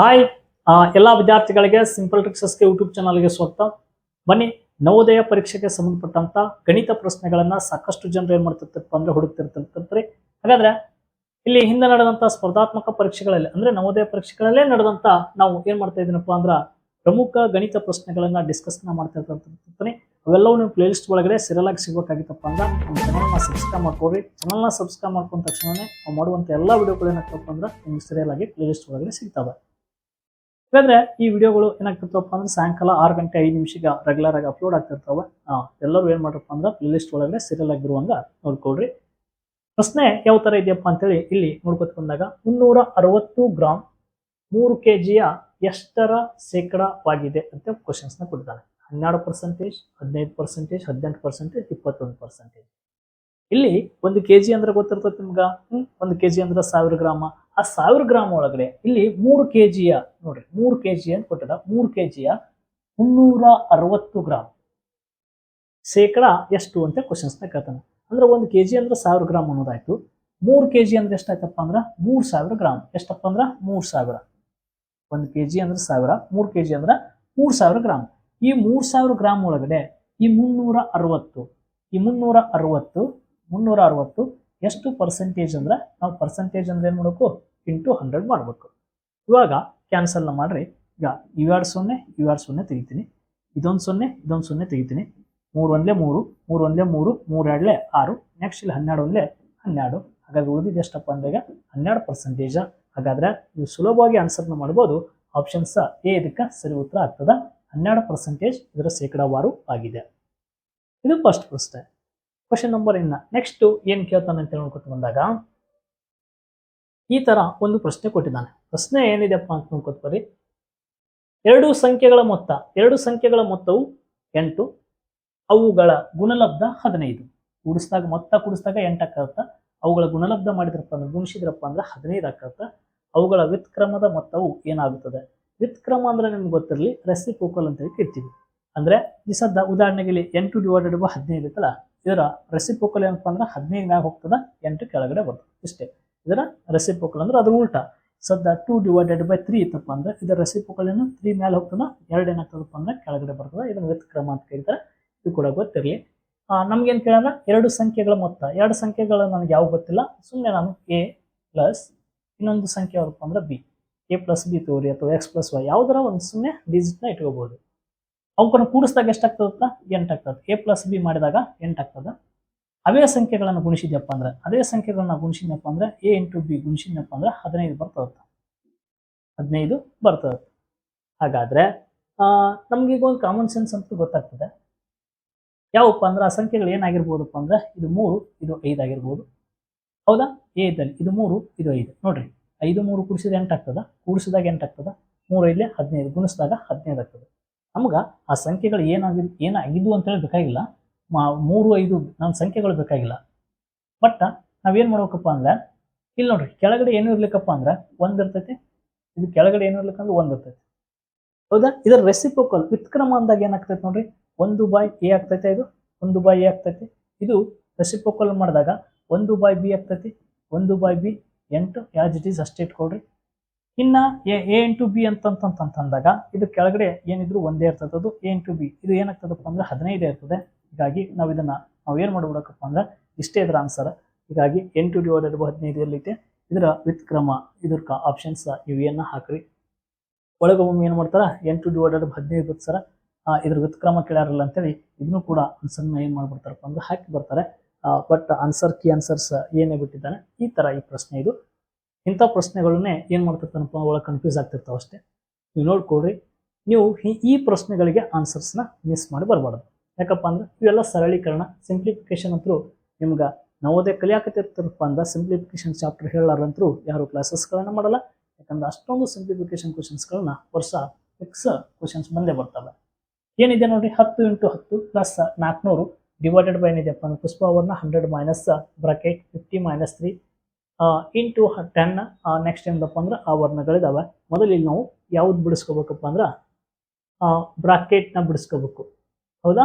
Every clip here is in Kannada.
ಹಾಯ್ ಎಲ್ಲ ವಿದ್ಯಾರ್ಥಿಗಳಿಗೆ ಸಿಂಪಲ್ ಟ್ರಿಕ್ಸಸ್ಗೆ ಯೂಟ್ಯೂಬ್ ಚಾನಲ್ಗೆ ಸ್ವಾಗತ. ಬನ್ನಿ, ನವೋದಯ ಪರೀಕ್ಷೆಗೆ ಸಂಬಂಧಪಟ್ಟಂತ ಗಣಿತ ಪ್ರಶ್ನೆಗಳನ್ನ ಸಾಕಷ್ಟು ಜನರು ಏನ್ ಮಾಡ್ತಿರ್ತಾರಪ್ಪ ಅಂದ್ರೆ ಹುಡುಕ್ತಿರ್ತಿರ್ತಾರೆ. ಹಾಗಾದ್ರೆ, ಇಲ್ಲಿ ಹಿಂದೆ ನಡೆದಂತ ಸ್ಪರ್ಧಾತ್ಮಕ ಪರೀಕ್ಷೆಗಳಲ್ಲಿ, ಅಂದ್ರೆ ನವೋದಯ ಪರೀಕ್ಷೆಗಳಲ್ಲೇ ನಡೆದಂತ ನಾವು ಏನ್ ಮಾಡ್ತಾ ಇದೀನಪ್ಪ ಅಂದ್ರ ಪ್ರಮುಖ ಗಣಿತ ಪ್ರಶ್ನೆಗಳನ್ನ ಡಿಸ್ಕಸ್ ಮಾಡ್ತಾ ಇರ್ತಿರ್ತಾನೆ ಅವೆಲ್ಲವೂ ನೀವು ಪ್ಲೇ ಒಳಗಡೆ ಸಿರಿಯಲಾಗಿ ಆಗಿ ಸಿಗ್ಬೇಕಾಗಿತ್ತಪ್ಪ ಅಂದ್ರೆ ನಮ್ಮ ಚಾನಲ್ನ ಸಬ್ಸ್ಕ್ರೈಬ್ ಮಾಡ್ಕೊಡ್ರಿ ಚಾನಲ್ನ ಸಬ್ಸ್ಕ್ರೈಬ್ ಮಾಡ್ಕೊಂಡ ತಕ್ಷಣನೇ ನಾವು ಮಾಡುವಂಥ ಎಲ್ಲ ವಿಡಿಯೋಗಳು ಏನಾಗ್ತಪ್ಪ ಅಂದ್ರೆ ನಿಮ್ಗೆ ಸಿರಿಯಲಾಗಿ ಆಗಿ ಒಳಗಡೆ ಸಿಗ್ತವೆ. ಹಾಗಾದ್ರೆ ಈ ವಿಡಿಯೋಗಳು ಏನಾಗ್ತಿರ್ತವಪ್ಪ ಅಂದ್ರೆ ಸಾಯಂಕಾಲ ಆರು ಗಂಟೆ ಐದು ನಿಮಿಷಕ್ಕೆ ರೆಗ್ಯುಲರ್ ಆಗಿ ಅಪ್ಲೋಡ್ ಆಗ್ತಿರ್ತಾವೆ. ಎಲ್ಲರೂ ಏನ್ ಮಾಡಪ್ಪ ಅಂದ್ರೆ ಪ್ಲೇ ಲಿಸ್ಟ್ ಒಳಗಡೆ ಸೀರಿಯಲ್ ಆಗಿರುವಂಗ ನೋಡ್ಕೊಳ್ರಿ. ಪ್ರಶ್ನೆ ಯಾವ ತರ ಇದೆಯಪ್ಪ ಅಂತೇಳಿ ಇಲ್ಲಿ ನೋಡ್ಕೊತ ಬಂದಾಗ ಮುನ್ನೂರ ಅರವತ್ತು ಗ್ರಾಮ್ ಮೂರು ಕೆ ಜಿಯ ಎಷ್ಟರ ಶೇಕಡವಾಗಿದೆ ಅಂತ ಕ್ವಶನ್ಸ್ನ ಕೊಟ್ಟಿದ್ದಾನೆ. ಹನ್ನೆರಡು ಪರ್ಸೆಂಟೇಜ್ ಹದಿನೈದು ಪರ್ಸೆಂಟೇಜ್ ಹದಿನೆಂಟು ಪರ್ಸೆಂಟೇಜ್ ಇಪ್ಪತ್ತೊಂದು ಪರ್ಸೆಂಟೇಜ್ ಇಲ್ಲಿ ಒಂದು ಕೆ ಜಿ ಅಂದ್ರೆ ಗೊತ್ತಿರ್ತದೆ ನಿಮ್ಗೆ? ಒಂದು ಕೆ ಜಿ ಅಂದ್ರೆ ಸಾವಿರ ಗ್ರಾಮ. ಆ ಸಾವಿರ ಗ್ರಾಮ್ ಒಳಗಡೆ ಇಲ್ಲಿ ಮೂರು ಕೆ ಜಿಯ ನೋಡ್ರಿ, ಮೂರು ಕೆ ಜಿ ಅಂತ ಕೊಟ್ಟದ ಮೂರು ಕೆ ಜಿಯ ಮುನ್ನೂರ ಅರವತ್ತು ಗ್ರಾಮ್ ಶೇಕಡ ಎಷ್ಟು ಅಂತ ಕ್ವಶನ್ಸ್ನ ಕೇಳ್ತಾನೆ. ಅಂದ್ರೆ ಒಂದು ಕೆ ಜಿ ಅಂದ್ರೆ ಸಾವಿರ ಗ್ರಾಮ್ ಅನ್ನೋದಾಯ್ತು. ಮೂರು ಕೆ ಜಿ ಅಂದ್ರೆ ಎಷ್ಟಾಯ್ತಪ್ಪ ಅಂದ್ರೆ ಮೂರು ಸಾವಿರ ಗ್ರಾಮ್ ಎಷ್ಟಪ್ಪ ಅಂದ್ರೆ ಮೂರು ಸಾವಿರ. ಒಂದು ಕೆ ಜಿ ಅಂದ್ರೆ ಸಾವಿರ, ಮೂರು ಕೆ ಜಿ ಅಂದ್ರೆ ಮೂರು ಸಾವಿರ ಗ್ರಾಮ್ ಈ ಮೂರು ಸಾವಿರ ಗ್ರಾಮ್ ಒಳಗಡೆ ಈ ಮುನ್ನೂರ ಅರವತ್ತು, ಈ ಮುನ್ನೂರ ಅರವತ್ತು ಮುನ್ನೂರ ಅರವತ್ತು, ಎಷ್ಟು ಪರ್ಸೆಂಟೇಜ್ ಅಂದ್ರೆ, ನಾವು ಪರ್ಸೆಂಟೇಜ್ ಅಂದ್ರೆ ಏನು ಮಾಡಬೇಕು? ಇಂಟು ಹಂಡ್ರೆಡ್ ಮಾಡಬೇಕು. ಇವಾಗ ಕ್ಯಾನ್ಸಲ್ನ ಮಾಡ್ರಿ. ಈಗ ಇವೆರಡು ಸೊನ್ನೆ ಇವೆರಡು ಸೊನ್ನೆ ತೆಗಿತೀನಿ. ಇದೊಂದು ಸೊನ್ನೆ ಇದೊಂದು ಸೊನ್ನೆ ತೆಗಿತೀನಿ. ಮೂರು ಒಂದಲೇ ಮೂರು ಮೂರು ಒಂದಲೇ ಮೂರು ಮೂರು ಎರಡಲೇ ಆರು. ನೆಕ್ಸ್ಟ್ ಇಲ್ಲಿ ಹನ್ನೆರಡು ಒಂದಲೇ ಹನ್ನೆರಡು. ಹಾಗಾದ್ರೆ ಉಳಿದಿದ್ದು ಎಷ್ಟಪ್ಪ ಅಂದಾಗ ಹನ್ನೆರಡು ಪರ್ಸೆಂಟೇಜ ಹಾಗಾದ್ರೆ ನೀವು ಸುಲಭವಾಗಿ ಆನ್ಸರ್ನ ಮಾಡ್ಬೋದು. ಆಪ್ಷನ್ಸ್ ಎ ಇದಕ್ಕೆ ಸರಿ ಉತ್ತರ ಆಗ್ತದ. ಹನ್ನೆರಡು ಪರ್ಸೆಂಟೇಜ್ ಇದರ ಶೇಕಡಾವಾರು ಆಗಿದೆ. ಇದು ಫಸ್ಟ್ ಪ್ರಶ್ನೆ. ಕ್ವಶನ್ ನಂಬರ್ ಇನ್ನ. ನೆಕ್ಸ್ಟ್ ಏನು ಕೇಳ್ತಾನೆ ಅಂತ ಹೇಳ್ಕೊಟ್ಟು ಬಂದಾಗ ಈ ತರ ಒಂದು ಪ್ರಶ್ನೆ ಕೊಟ್ಟಿದ್ದಾನೆ. ಪ್ರಶ್ನೆ ಏನಿದೆಪ್ಪ ಅಂತ ನೋಡ್ಕೊತ ಬರ್ರಿ. ಎರಡು ಸಂಖ್ಯೆಗಳ ಮೊತ್ತ, ಎರಡು ಸಂಖ್ಯೆಗಳ ಮೊತ್ತವು ಎಂಟು, ಅವುಗಳ ಗುಣಲಬ್ಧ ಹದಿನೈದು. ಕೂಡಿಸಿದಾಗ ಮೊತ್ತ ಕೂಡಿಸಿದಾಗ ಎಂಟು ಆಕತ್ತ ಅವುಗಳ ಗುಣಲಬ್ಧ ಮಾಡಿದ್ರಪ್ಪ ಅಂದ್ರೆ ಗುಣಿಸಿದ್ರಪ್ಪ ಅಂದ್ರೆ ಹದಿನೈದು ಆಕತ್ತ ಅವುಗಳ ವ್ಯುತ್ಕ್ರಮದ ಮೊತ್ತವು ಏನಾಗುತ್ತದೆ ವ್ಯುತ್ಕ್ರಮ ಅಂದ್ರೆ ನಿಮ್ಗೆ ಗೊತ್ತಿರಲಿ ರೆಸಿಪೋಕಲ್ ಅಂತ ಹೇಳಿ ಕರಿತೀವಿ. ಅಂದ್ರೆ ಈ ಸದ್ದ ಉದಾಹರಣೆಗೆ ಇಲ್ಲಿ ಎಂಟು ಡಿವೈಡೆಡ್ ಬೈ ಹದಿನೈದು ಇತ್ತಲ್ಲ ಇದರ ರೆಸಿಪೋಕಲ್ ಏನಪ್ಪ ಅಂದ್ರೆ ಹದಿನೈದು ಮ್ಯಾಗ ಹೋಗ್ತದ, ಎಂಟು ಕೆಳಗಡೆ ಬರ್ತದೆ. ಇಷ್ಟೇ. ಇದರ ರೆಸಿಪೋಕಲ್ ಅಂದ್ರೆ ಅದು ಉಲ್ಟಾ. ಸದ್ದ ಟೂ ಡಿವೈಡೆಡ್ ಬೈ ತ್ರೀ ಇತ್ತಪ್ಪ ಅಂದ್ರೆ ಇದರ ರೆಸಿಪೋಕಲ್ ಏನು ತ್ರೀ ಮೇಲೆ ಹೋಗ್ತದ, ಎರಡು ಏನಾಗ್ತದಪ್ಪ ಅಂದ್ರೆ ಕೆಳಗಡೆ ಬರ್ತದ, ಇದನ್ನ ವ್ಯುತ್ಕ್ರಮ ಅಂತ ಕರೀತಾರೆ. ಇದು ಕೂಡ ಗೊತ್ತಿರಲಿ. ನಮ್ಗೇನು ಕೇಳೋಣ, ಎರಡು ಸಂಖ್ಯೆಗಳ ಮೊತ್ತ. ಎರಡು ಸಂಖ್ಯೆಗಳು ನನಗೆ ಯಾವ ಗೊತ್ತಿಲ್ಲ. ಸುಮ್ಮನೆ ನಾನು ಎ ಪ್ಲಸ್ ಇನ್ನೊಂದು ಸಂಖ್ಯೆ ಯಾವ್ದಪ್ಪ ಅಂದ್ರೆ ಬಿ ಎ ಪ್ಲಸ್ ಬಿ ತೋರಿ ಅಥವಾ ಎಕ್ಸ್ ಪ್ಲಸ್ ವೈ ಯಾವ್ದಾರ ಒಂದು ಸುಮ್ಮನೆ ಡಿಜಿಟ್ನ ಇಟ್ಕೋಬಹುದು ಅವಕ್ಕನ್ನು ಕೂಡಿಸಿದಾಗ ಎಷ್ಟಾಗ್ತದಪ್ಪ? ಎಂಟಾಗ್ತದೆ. ಎ ಪ್ಲಸ್ ಬಿ ಮಾಡಿದಾಗ ಎಂಟು ಆಗ್ತದೆ ಅವೇ ಸಂಖ್ಯೆಗಳನ್ನು ಗುಣಿಸಿದ್ಯಪ್ಪ ಅಂದ್ರೆ, ಅದೇ ಸಂಖ್ಯೆಗಳನ್ನ ಗುಣಿಸಿದ್ನಪ್ಪ ಅಂದ್ರೆ ಎ ಇಂಟು ಬಿ ಗುಣಿಸಿದ್ನಪ್ಪ ಅಂದ್ರೆ ಹದಿನೈದು ಬರ್ತದ ಹದಿನೈದು ಬರ್ತದೆ ಹಾಗಾದ್ರೆ ನಮಗೀಗ ಒಂದು ಕಾಮನ್ ಸೆನ್ಸ್ ಅಂತೂ ಗೊತ್ತಾಗ್ತದೆ. ಯಾವಪ್ಪ ಅಂದ್ರೆ, ಆ ಸಂಖ್ಯೆಗಳು ಏನಾಗಿರ್ಬೋದಪ್ಪ ಅಂದ್ರೆ, ಇದು ಮೂರು, ಇದು ಐದು ಆಗಿರ್ಬೋದು. ಹೌದಾ? ಎ ಇದ್ದಲ್ಲಿ ಇದು ಮೂರು, ಇದು ಐದು. ನೋಡ್ರಿ, ಐದು ಮೂರು ಕೂಡಿಸಿದ ಎಂಟಾಗ್ತದೆ ಕೂಡಿಸಿದಾಗ ಎಂಟು ಆಗ್ತದ? ಮೂರು ಇಲ್ಲಿ ಹದಿನೈದು ಗುಣಿಸಿದಾಗ ಹದಿನೈದು ಆಗ್ತದೆ. ನಮ್ಗೆ ಆ ಸಂಖ್ಯೆಗಳು ಏನಾಗಿ, ಏನಾಗಿದ್ವು ಅಂತೇಳಿ ಬೇಕಾಗಿಲ್ಲ ಮೂರು, ಐದು ನನ್ನ ಸಂಖ್ಯೆಗಳು ಬೇಕಾಗಿಲ್ಲ. ಬಟ್, ನಾವೇನು ಮಾಡ್ಬೇಕಪ್ಪ ಅಂದ್ರೆ, ಇಲ್ಲಿ ನೋಡ್ರಿ, ಕೆಳಗಡೆ ಏನು ಇರ್ಲಿಕ್ಕಪ್ಪ ಅಂದ್ರೆ, ಒಂದು ಇರ್ತೈತಿ, ಇದು ಕೆಳಗಡೆ ಏನು ಇರ್ಲಿಕ್ಕಂದ್ರೆ ಒಂದು ಇರ್ತೈತಿ. ಹೌದಾ? ಇದರ ರೆಸಿಪೋಕಲ್ ವಿತ್ಕ್ರಮ ಅಂದಾಗ ಏನಾಗ್ತೈತೆ ನೋಡ್ರಿ, ಒಂದು ಬಾಯ್ ಎ ಆಗ್ತೈತೆ ಇದು, ಒಂದು ಬಾಯ್ ಎ ಆಗ್ತೈತಿ. ಇದು ರೆಸಿಪೋಕಲ್ ಮಾಡಿದಾಗ, ಒಂದು ಬಾಯ್ ಬಿ ಆಗ್ತೈತಿ, ಒಂದು ಬಾಯ್ ಬಿ ಎಂಟು ಯಾಜ್ ಇಟ್ ಈಸ್ ಅಷ್ಟೇ ಇಟ್ಕೊಳ್ರಿ. ಇನ್ನು ಎ ಎ ಇಂಟು ಬಿ ಅಂತಂತಂತಂದಾಗ ಇದು ಕೆಳಗಡೆ ಏನಿದ್ರು ಒಂದೇ ಇರ್ತದೆ ಅದು ಎ ಇಂಟು ಬಿ ಇದು ಏನಾಗ್ತದಪ್ಪ ಅಂದ್ರೆ, ಹದಿನೈದೇ ಇರ್ತದೆ. ಹೀಗಾಗಿ ನಾವು ಇದನ್ನ ನಾವು ಏನು ಮಾಡ್ಬಿಡಕಪ್ಪ ಅಂದ್ರೆ ಇಷ್ಟೇ ಇದರ ಆನ್ಸರ್ ಹೀಗಾಗಿ ಎಂಟು ಡಿವೈಡೆಡ್ ಬೈ ಹದಿನೈದು ಎಲ್ಲೈತೆ ಇದರ ವಿತ್ಕ್ರಮ ಇದ್ರ ಆಪ್ಷನ್ಸ್ ಇವು ಏನ ಹಾಕ್ರಿ. ಒಳಗೆ ಒಮ್ಮೆ ಏನು ಮಾಡ್ತಾರ? ಎಂಟು ಡಿವೈಡೆಡ್ ಹದಿನೈದು ಗೊತ್ತಾರ ಇದ್ರ ವ್ಯುತ್ಕ್ರಮ ಕೇಳ್ಯಾರಲ್ಲ ಅಂತೇಳಿ ಇದನ್ನು ಕೂಡ ಆನ್ಸರ್ನ ಏನು ಮಾಡ್ಬಿಡ್ತಾರಪ್ಪ ಅಂದ್ರೆ ಹಾಕಿ ಬರ್ತಾರೆ. ಬಟ್ ಆನ್ಸರ್ ಕಿ ಆನ್ಸರ್ಸ್ ಏನೇ ಬಿಟ್ಟಿದ್ದಾನೆ, ಈ ಥರ ಈ ಪ್ರಶ್ನೆ ಇದು. ಇಂಥ ಪ್ರಶ್ನೆಗಳನ್ನೇ ಏನು ಮಾಡ್ತಿರ್ತಾನಪ್ಪ ಒಳಗೆ ಕನ್ಫ್ಯೂಸ್ ಆಗ್ತಿರ್ತಾವಷ್ಟೇ ನೀವು ನೋಡ್ಕೊಡ್ರಿ ನೀವು ಈ ಪ್ರಶ್ನೆಗಳಿಗೆ ಆನ್ಸರ್ಸ್ನ ಮಿಸ್ ಮಾಡಿ ಬರಬಾರ್ದು. ಯಾಕಪ್ಪ ಅಂದ್ರೆ ಇವೆಲ್ಲ ಸರಳೀಕರಣ ಸಿಂಪ್ಲಿಫಿಕೇಶನ್ ಅಂತೂ ನಿಮ್ಗೆ ನವೋದಯ ಕಲಿಯಾಕತ್ತಿರ್ತಾರಪ್ಪ ಅಂದ್ರೆ ಸಿಂಪ್ಲಿಫಿಕೇಶನ್ ಚಾಪ್ಟರ್ ಹೇಳಾರಂತರೂ ಯಾರು ಕ್ಲಾಸಸ್ಗಳನ್ನ ಮಾಡಲ್ಲ. ಯಾಕಂದ್ರೆ ಅಷ್ಟೊಂದು ಸಿಂಪ್ಲಿಫಿಕೇಶನ್ ಕ್ವಶನ್ಸ್ಗಳನ್ನ ವರ್ಷ ಎಕ್ಸ್ ಕ್ವಶನ್ಸ್ ಬಂದೇ ಬರ್ತವೆ. ಏನಿದೆ ನೋಡಿ ಹತ್ತು ಇಂಟು ಹತ್ತು ಪ್ಲಸ್ ನಾಲ್ಕುನೂರು ಡಿವೈಡೆಡ್ ಬೈ ಏನಿದೆಪ್ಪ ಅಂದ್ರೆ ಪುಷ್ಪ ಅವರ್ನ hundred minus bracket fifty minus three into ten next ಏನಪ್ಪ ಅಂದ್ರೆ ಆ ವರ್ಣಗಳಿದ್ದಾವೆ ಮೊದಲು ಇಲ್ಲಿ ನಾವು ಯಾವ್ದು ಬಿಡಿಸ್ಕೋಬೇಕಪ್ಪ ಅಂದ್ರೆ ಬ್ರಾಕೆಟ್ನ ಬಿಡಿಸ್ಕೋಬೇಕು. ಹೌದಾ?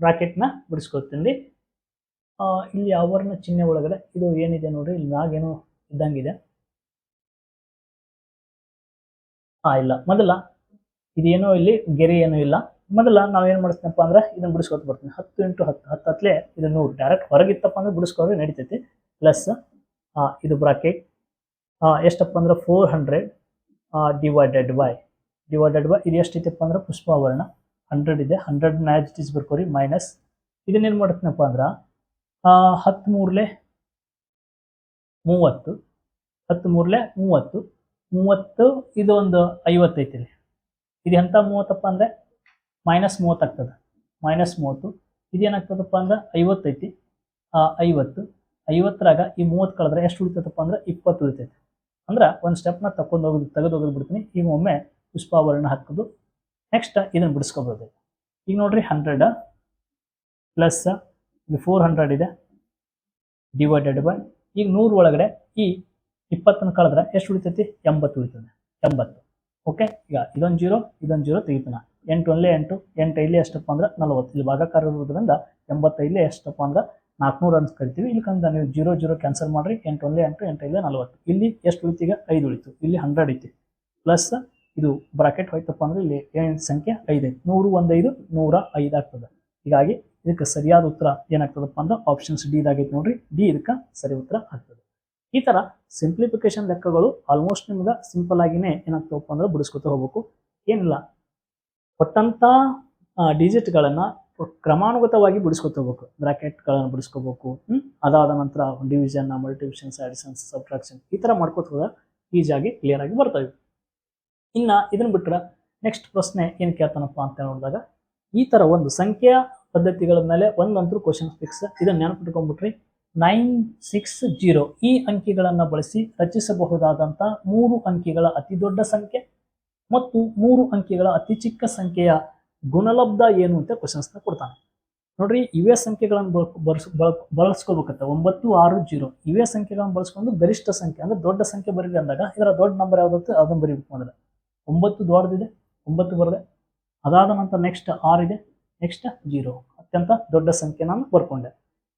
ಬ್ರಾಕೆಟ್ನ ಬಿಡಿಸ್ಕೊತೀನಿ ಇಲ್ಲಿ ಅವರ್ನ ಚಿಹ್ನೆ ಒಳಗಡೆ ಇದು ಏನಿದೆ ನೋಡ್ರಿ, ಇಲ್ಲಿ ನಾಗೇನೋ ಇದ್ದಂಗಿದೆ. ಹಾಂ ಇಲ್ಲ. ಮೊದಲ, ಇದೇನೋ ಇಲ್ಲಿ ಗೆರೆ ಏನೂ ಇಲ್ಲ. ಮೊದಲ ನಾವೇನು ಏನ್ ಮಾಡ್ತೀನಪ್ಪ ಅಂದ್ರೆ ಇದನ್ನ ಬಿಡಿಸ್ಕೊತ ಬರ್ತೀನಿ. ಹತ್ತು ಇಂಟು ಹತ್ತು ಹತ್ತು ಹತ್ತಲೇ ಇದು ನೂರು. ಡೈರೆಕ್ಟ್ ಹೊರಗಿತ್ತಪ್ಪ ಅಂದ್ರೆ ಬಿಡಿಸ್ಕೊಂಡ್ರೆ ನಡೀತೈತಿ. ಪ್ಲಸ್ ಇದು ಬ್ರಾಕೆಟ್ ಎಷ್ಟಪ್ಪ ಅಂದ್ರೆ four hundred divided by divided by ಇದು ಎಷ್ಟೈತಪ್ಪ ಅಂದ್ರೆ ಪುಷ್ಪಾವರಣ. ಹಂಡ್ರೆಡ್ ಇದೆ. ಹಂಡ್ರೆಡ್ ಮ್ಯಾಚ್ ಇಸ್ ಬರ್ಕೋರಿ ಮೈನಸ್ ಇದನ್ನೇನು ಮಾಡ್ತೀನಪ್ಪ ಅಂದ್ರೆ ಹತ್ತು ಮೂರಲೆ ಮೂವತ್ತು ಹತ್ತು ಮೂರಲೆ ಮೂವತ್ತು ಮೂವತ್ತು ಇದು ಒಂದು ಐವತ್ತೈತಿ ಇಲ್ಲಿ ಇದು ಎಂಥ ಮೂವತ್ತಪ್ಪ ಅಂದರೆ ಮೈನಸ್ ಮೂವತ್ತಾಗ್ತದೆ ಮೈನಸ್ ಮೂವತ್ತು, ಇದೇನಾಗ್ತದಪ್ಪ ಅಂದ್ರೆ ಐವತ್ತೈತಿ ಐವತ್ತು, ಐವತ್ತರಾಗ ಈ ಮೂವತ್ತು ಕಳೆದ್ರೆ ಎಷ್ಟು ಉಳಿತೈತಪ್ಪ ಅಂದ್ರೆ, ಇಪ್ಪತ್ತು ಉಳಿತೈತಿ. ಅಂದ್ರೆ, ಒಂದು ಸ್ಟೆಪ್ನ ತಕೊಂಡು ಹೋಗೋದು ತೆಗೆದು ಹೋಗೋದು ಬಿಡ್ತೀನಿ. ಈಗ ಒಮ್ಮೆ ಪುಷ್ಪಾವರಣ ಹಾಕೋದು. ನೆಕ್ಸ್ಟ್ ಇದನ್ನು ಬಿಡಿಸ್ಕೋಬೋದು. ಈಗ ನೋಡ್ರಿ ಹಂಡ್ರೆಡ್ ಪ್ಲಸ್ ಇದು ಫೋರ್ ಹಂಡ್ರೆಡ್ ಇದೆ. ಡಿವೈಡೆಡ್ ಬೈ ಈಗ ನೂರು ಒಳಗಡೆ ಈ ಇಪ್ಪತ್ತನ್ನು ಕಳೆದ್ರೆ ಎಷ್ಟು ಉಳಿತೈತಿ? ಎಂಬತ್ತು ಉಳಿತದೆ. ಎಂಬತ್ತು. ಓಕೆ ಈಗ ಇದೊಂದು ಜೀರೋ ಇದೊಂದು ಜೀರೋ ತೆಗಿತಾನ. ಎಂಟು ಅಲ್ಲಿ ಎಂಟು ಎಂಟು ಇಲ್ಲಿ ಎಷ್ಟಪ್ಪ ಅಂದ್ರೆ ನಲವತ್ತು. ಇಲ್ಲಿ ಭಾಗಕಾರ ಇರೋದ್ರಿಂದ ಎಂಬತ್ತೈಲಿ ಎಷ್ಟಪ್ಪ ಅಂದ್ರೆ ನಾಲ್ಕುನೂರು ಅಂತ ಕರಿತೀವಿ. ಇಲ್ಲಿ ಕಂದ ನೀವು ಜೀರೋ ಜೀರೋ ಕ್ಯಾನ್ಸಲ್ ಮಾಡಿರಿ. ಎಂಟು ಒಂದೇ ಎಂಟು ಎಂಟು ಇಲ್ಲೇ ನಲವತ್ತು. ಇಲ್ಲಿ ಎಷ್ಟು ಉಳಿತೀಗ? ಐದು ಉಳಿತು. ಇಲ್ಲಿ ಹಂಡ್ರೆಡ್ ಐತಿ. ಪ್ಲಸ್ ಇದು ಬ್ರಾಕೆಟ್ ಹೋಯ್ತಪ್ಪ ಅಂದ್ರೆ ಇಲ್ಲಿ ಸಂಖ್ಯೆ ಐದು. ನೂರು ಒಂದೈದು ನೂರ ಐದು ಆಗ್ತದೆ. ಹೀಗಾಗಿ ಇದಕ್ಕೆ ಸರಿಯಾದ ಉತ್ತರ ಏನಾಗ್ತದಪ್ಪ ಅಂದ್ರೆ ಆಪ್ಷನ್ಸ್ ಡಿ ಇದಾಗೈತೆ ನೋಡ್ರಿ. ಡಿ ಇದಕ್ಕೆ ಸರಿ ಉತ್ತರ ಆಗ್ತದೆ. ಈ ತರ ಸಿಂಪ್ಲಿಫಿಕೇಶನ್ ಲೆಕ್ಕಗಳು ಆಲ್ಮೋಸ್ಟ್ ನಿಮ್ಗೆ ಸಿಂಪಲ್ ಆಗಿನೇ ಏನಾಗ್ತವಪ್ಪ ಅಂದ್ರೆ ಬಿಡಿಸ್ಕೊತ ಹೋಗ್ಬೇಕು. ಏನಿಲ್ಲ. ಕೊಟ್ಟಂತ ಡಿಜಿಟ್ಗಳನ್ನ ಕ್ರಮಾನುಗತವಾಗಿ ಬಿಡಿಸ್ಕೊತ ಹೋಗ್ಬೇಕು. ಬ್ರಾಕೆಟ್ಗಳನ್ನು ಬಿಡಿಸ್ಕೋಬೇಕು. ಹ್ಮ್? ಅದಾದ ನಂತರ ಡಿವಿಷನ್ ಮಲ್ಟಿವಿಷನ್ಸ್ ಆಡಿಷನ್ಸ್ ಸಬ್ಟ್ರಾಕ್ಷನ್ ಈ ತರ ಮಾಡ್ಕೋತ ಹೋದ ಈಜಾಗಿ ಕ್ಲಿಯರ್ ಆಗಿ ಬರ್ತವೆ ಇನ್ನ ಇದನ್ನ ಬಿಟ್ರೆ ನೆಕ್ಸ್ಟ್ ಪ್ರಶ್ನೆ ಏನ್ ಕೇಳ್ತಾನಪ್ಪ ಅಂತ ನೋಡಿದಾಗ, ಈ ತರ ಒಂದು ಸಂಖ್ಯಾ ಪದ್ಧತಿಗಳ ಮೇಲೆ ಒಂದಂತೂ ಕ್ವಶನ್ ಫಿಕ್ಸ್ ಇದನ್ನ ನೆನಪಿಟ್ಕೊಂಡ್ಬಿಟ್ರಿ. ನೈನ್ ಸಿಕ್ಸ್ ಜೀರೋ ಈ ಅಂಕಿಗಳನ್ನು ಬಳಸಿ ರಚಿಸಬಹುದಾದಂಥ ಮೂರು ಅಂಕಿಗಳ ಅತಿ ದೊಡ್ಡ ಸಂಖ್ಯೆ ಮತ್ತು ಮೂರು ಅಂಕಿಗಳ ಅತಿ ಚಿಕ್ಕ ಸಂಖ್ಯೆಯ ಗುಣಲಬ್ಧ ಏನು ಅಂತ ಕ್ವಶನ್ಸ್ನ ಕೊಡ್ತಾನೆ. ನೋಡ್ರಿ, ಇವೇ ಸಂಖ್ಯೆಗಳನ್ನು ಬಳ- ಬಳಸ್ ಬಳ- ಬಳಸ್ಕೋಬೇಕಂತ ಒಂಬತ್ತು, ಆರು ಜೀರೋ ಇವೇ ಸಂಖ್ಯೆಗಳನ್ನು ಬಳಸ್ಕೊಂಡು ಗರಿಷ್ಠ ಸಂಖ್ಯೆ ಅಂದ್ರೆ ದೊಡ್ಡ ಸಂಖ್ಯೆ ಬರೀರಿ ಅಂದಾಗ ಇದರ ದೊಡ್ಡ ನಂಬರ್ ಯಾವ್ದು ಅದನ್ನ ಬರೀಬೇಕು ಮೊದಲು. ಒಂಬತ್ತು ದೊಡ್ಡದಿದೆ ಒಂಬತ್ತು ಬರದೆ. ಅದಾದ ನಂತರ ನೆಕ್ಸ್ಟ್ ಆರ್ ಇದೆ ನೆಕ್ಸ್ಟ್ ಜೀರೋ. ಅತ್ಯಂತ ದೊಡ್ಡ ಸಂಖ್ಯೆ ನಾನು ಬರ್ಕೊಂಡೆ.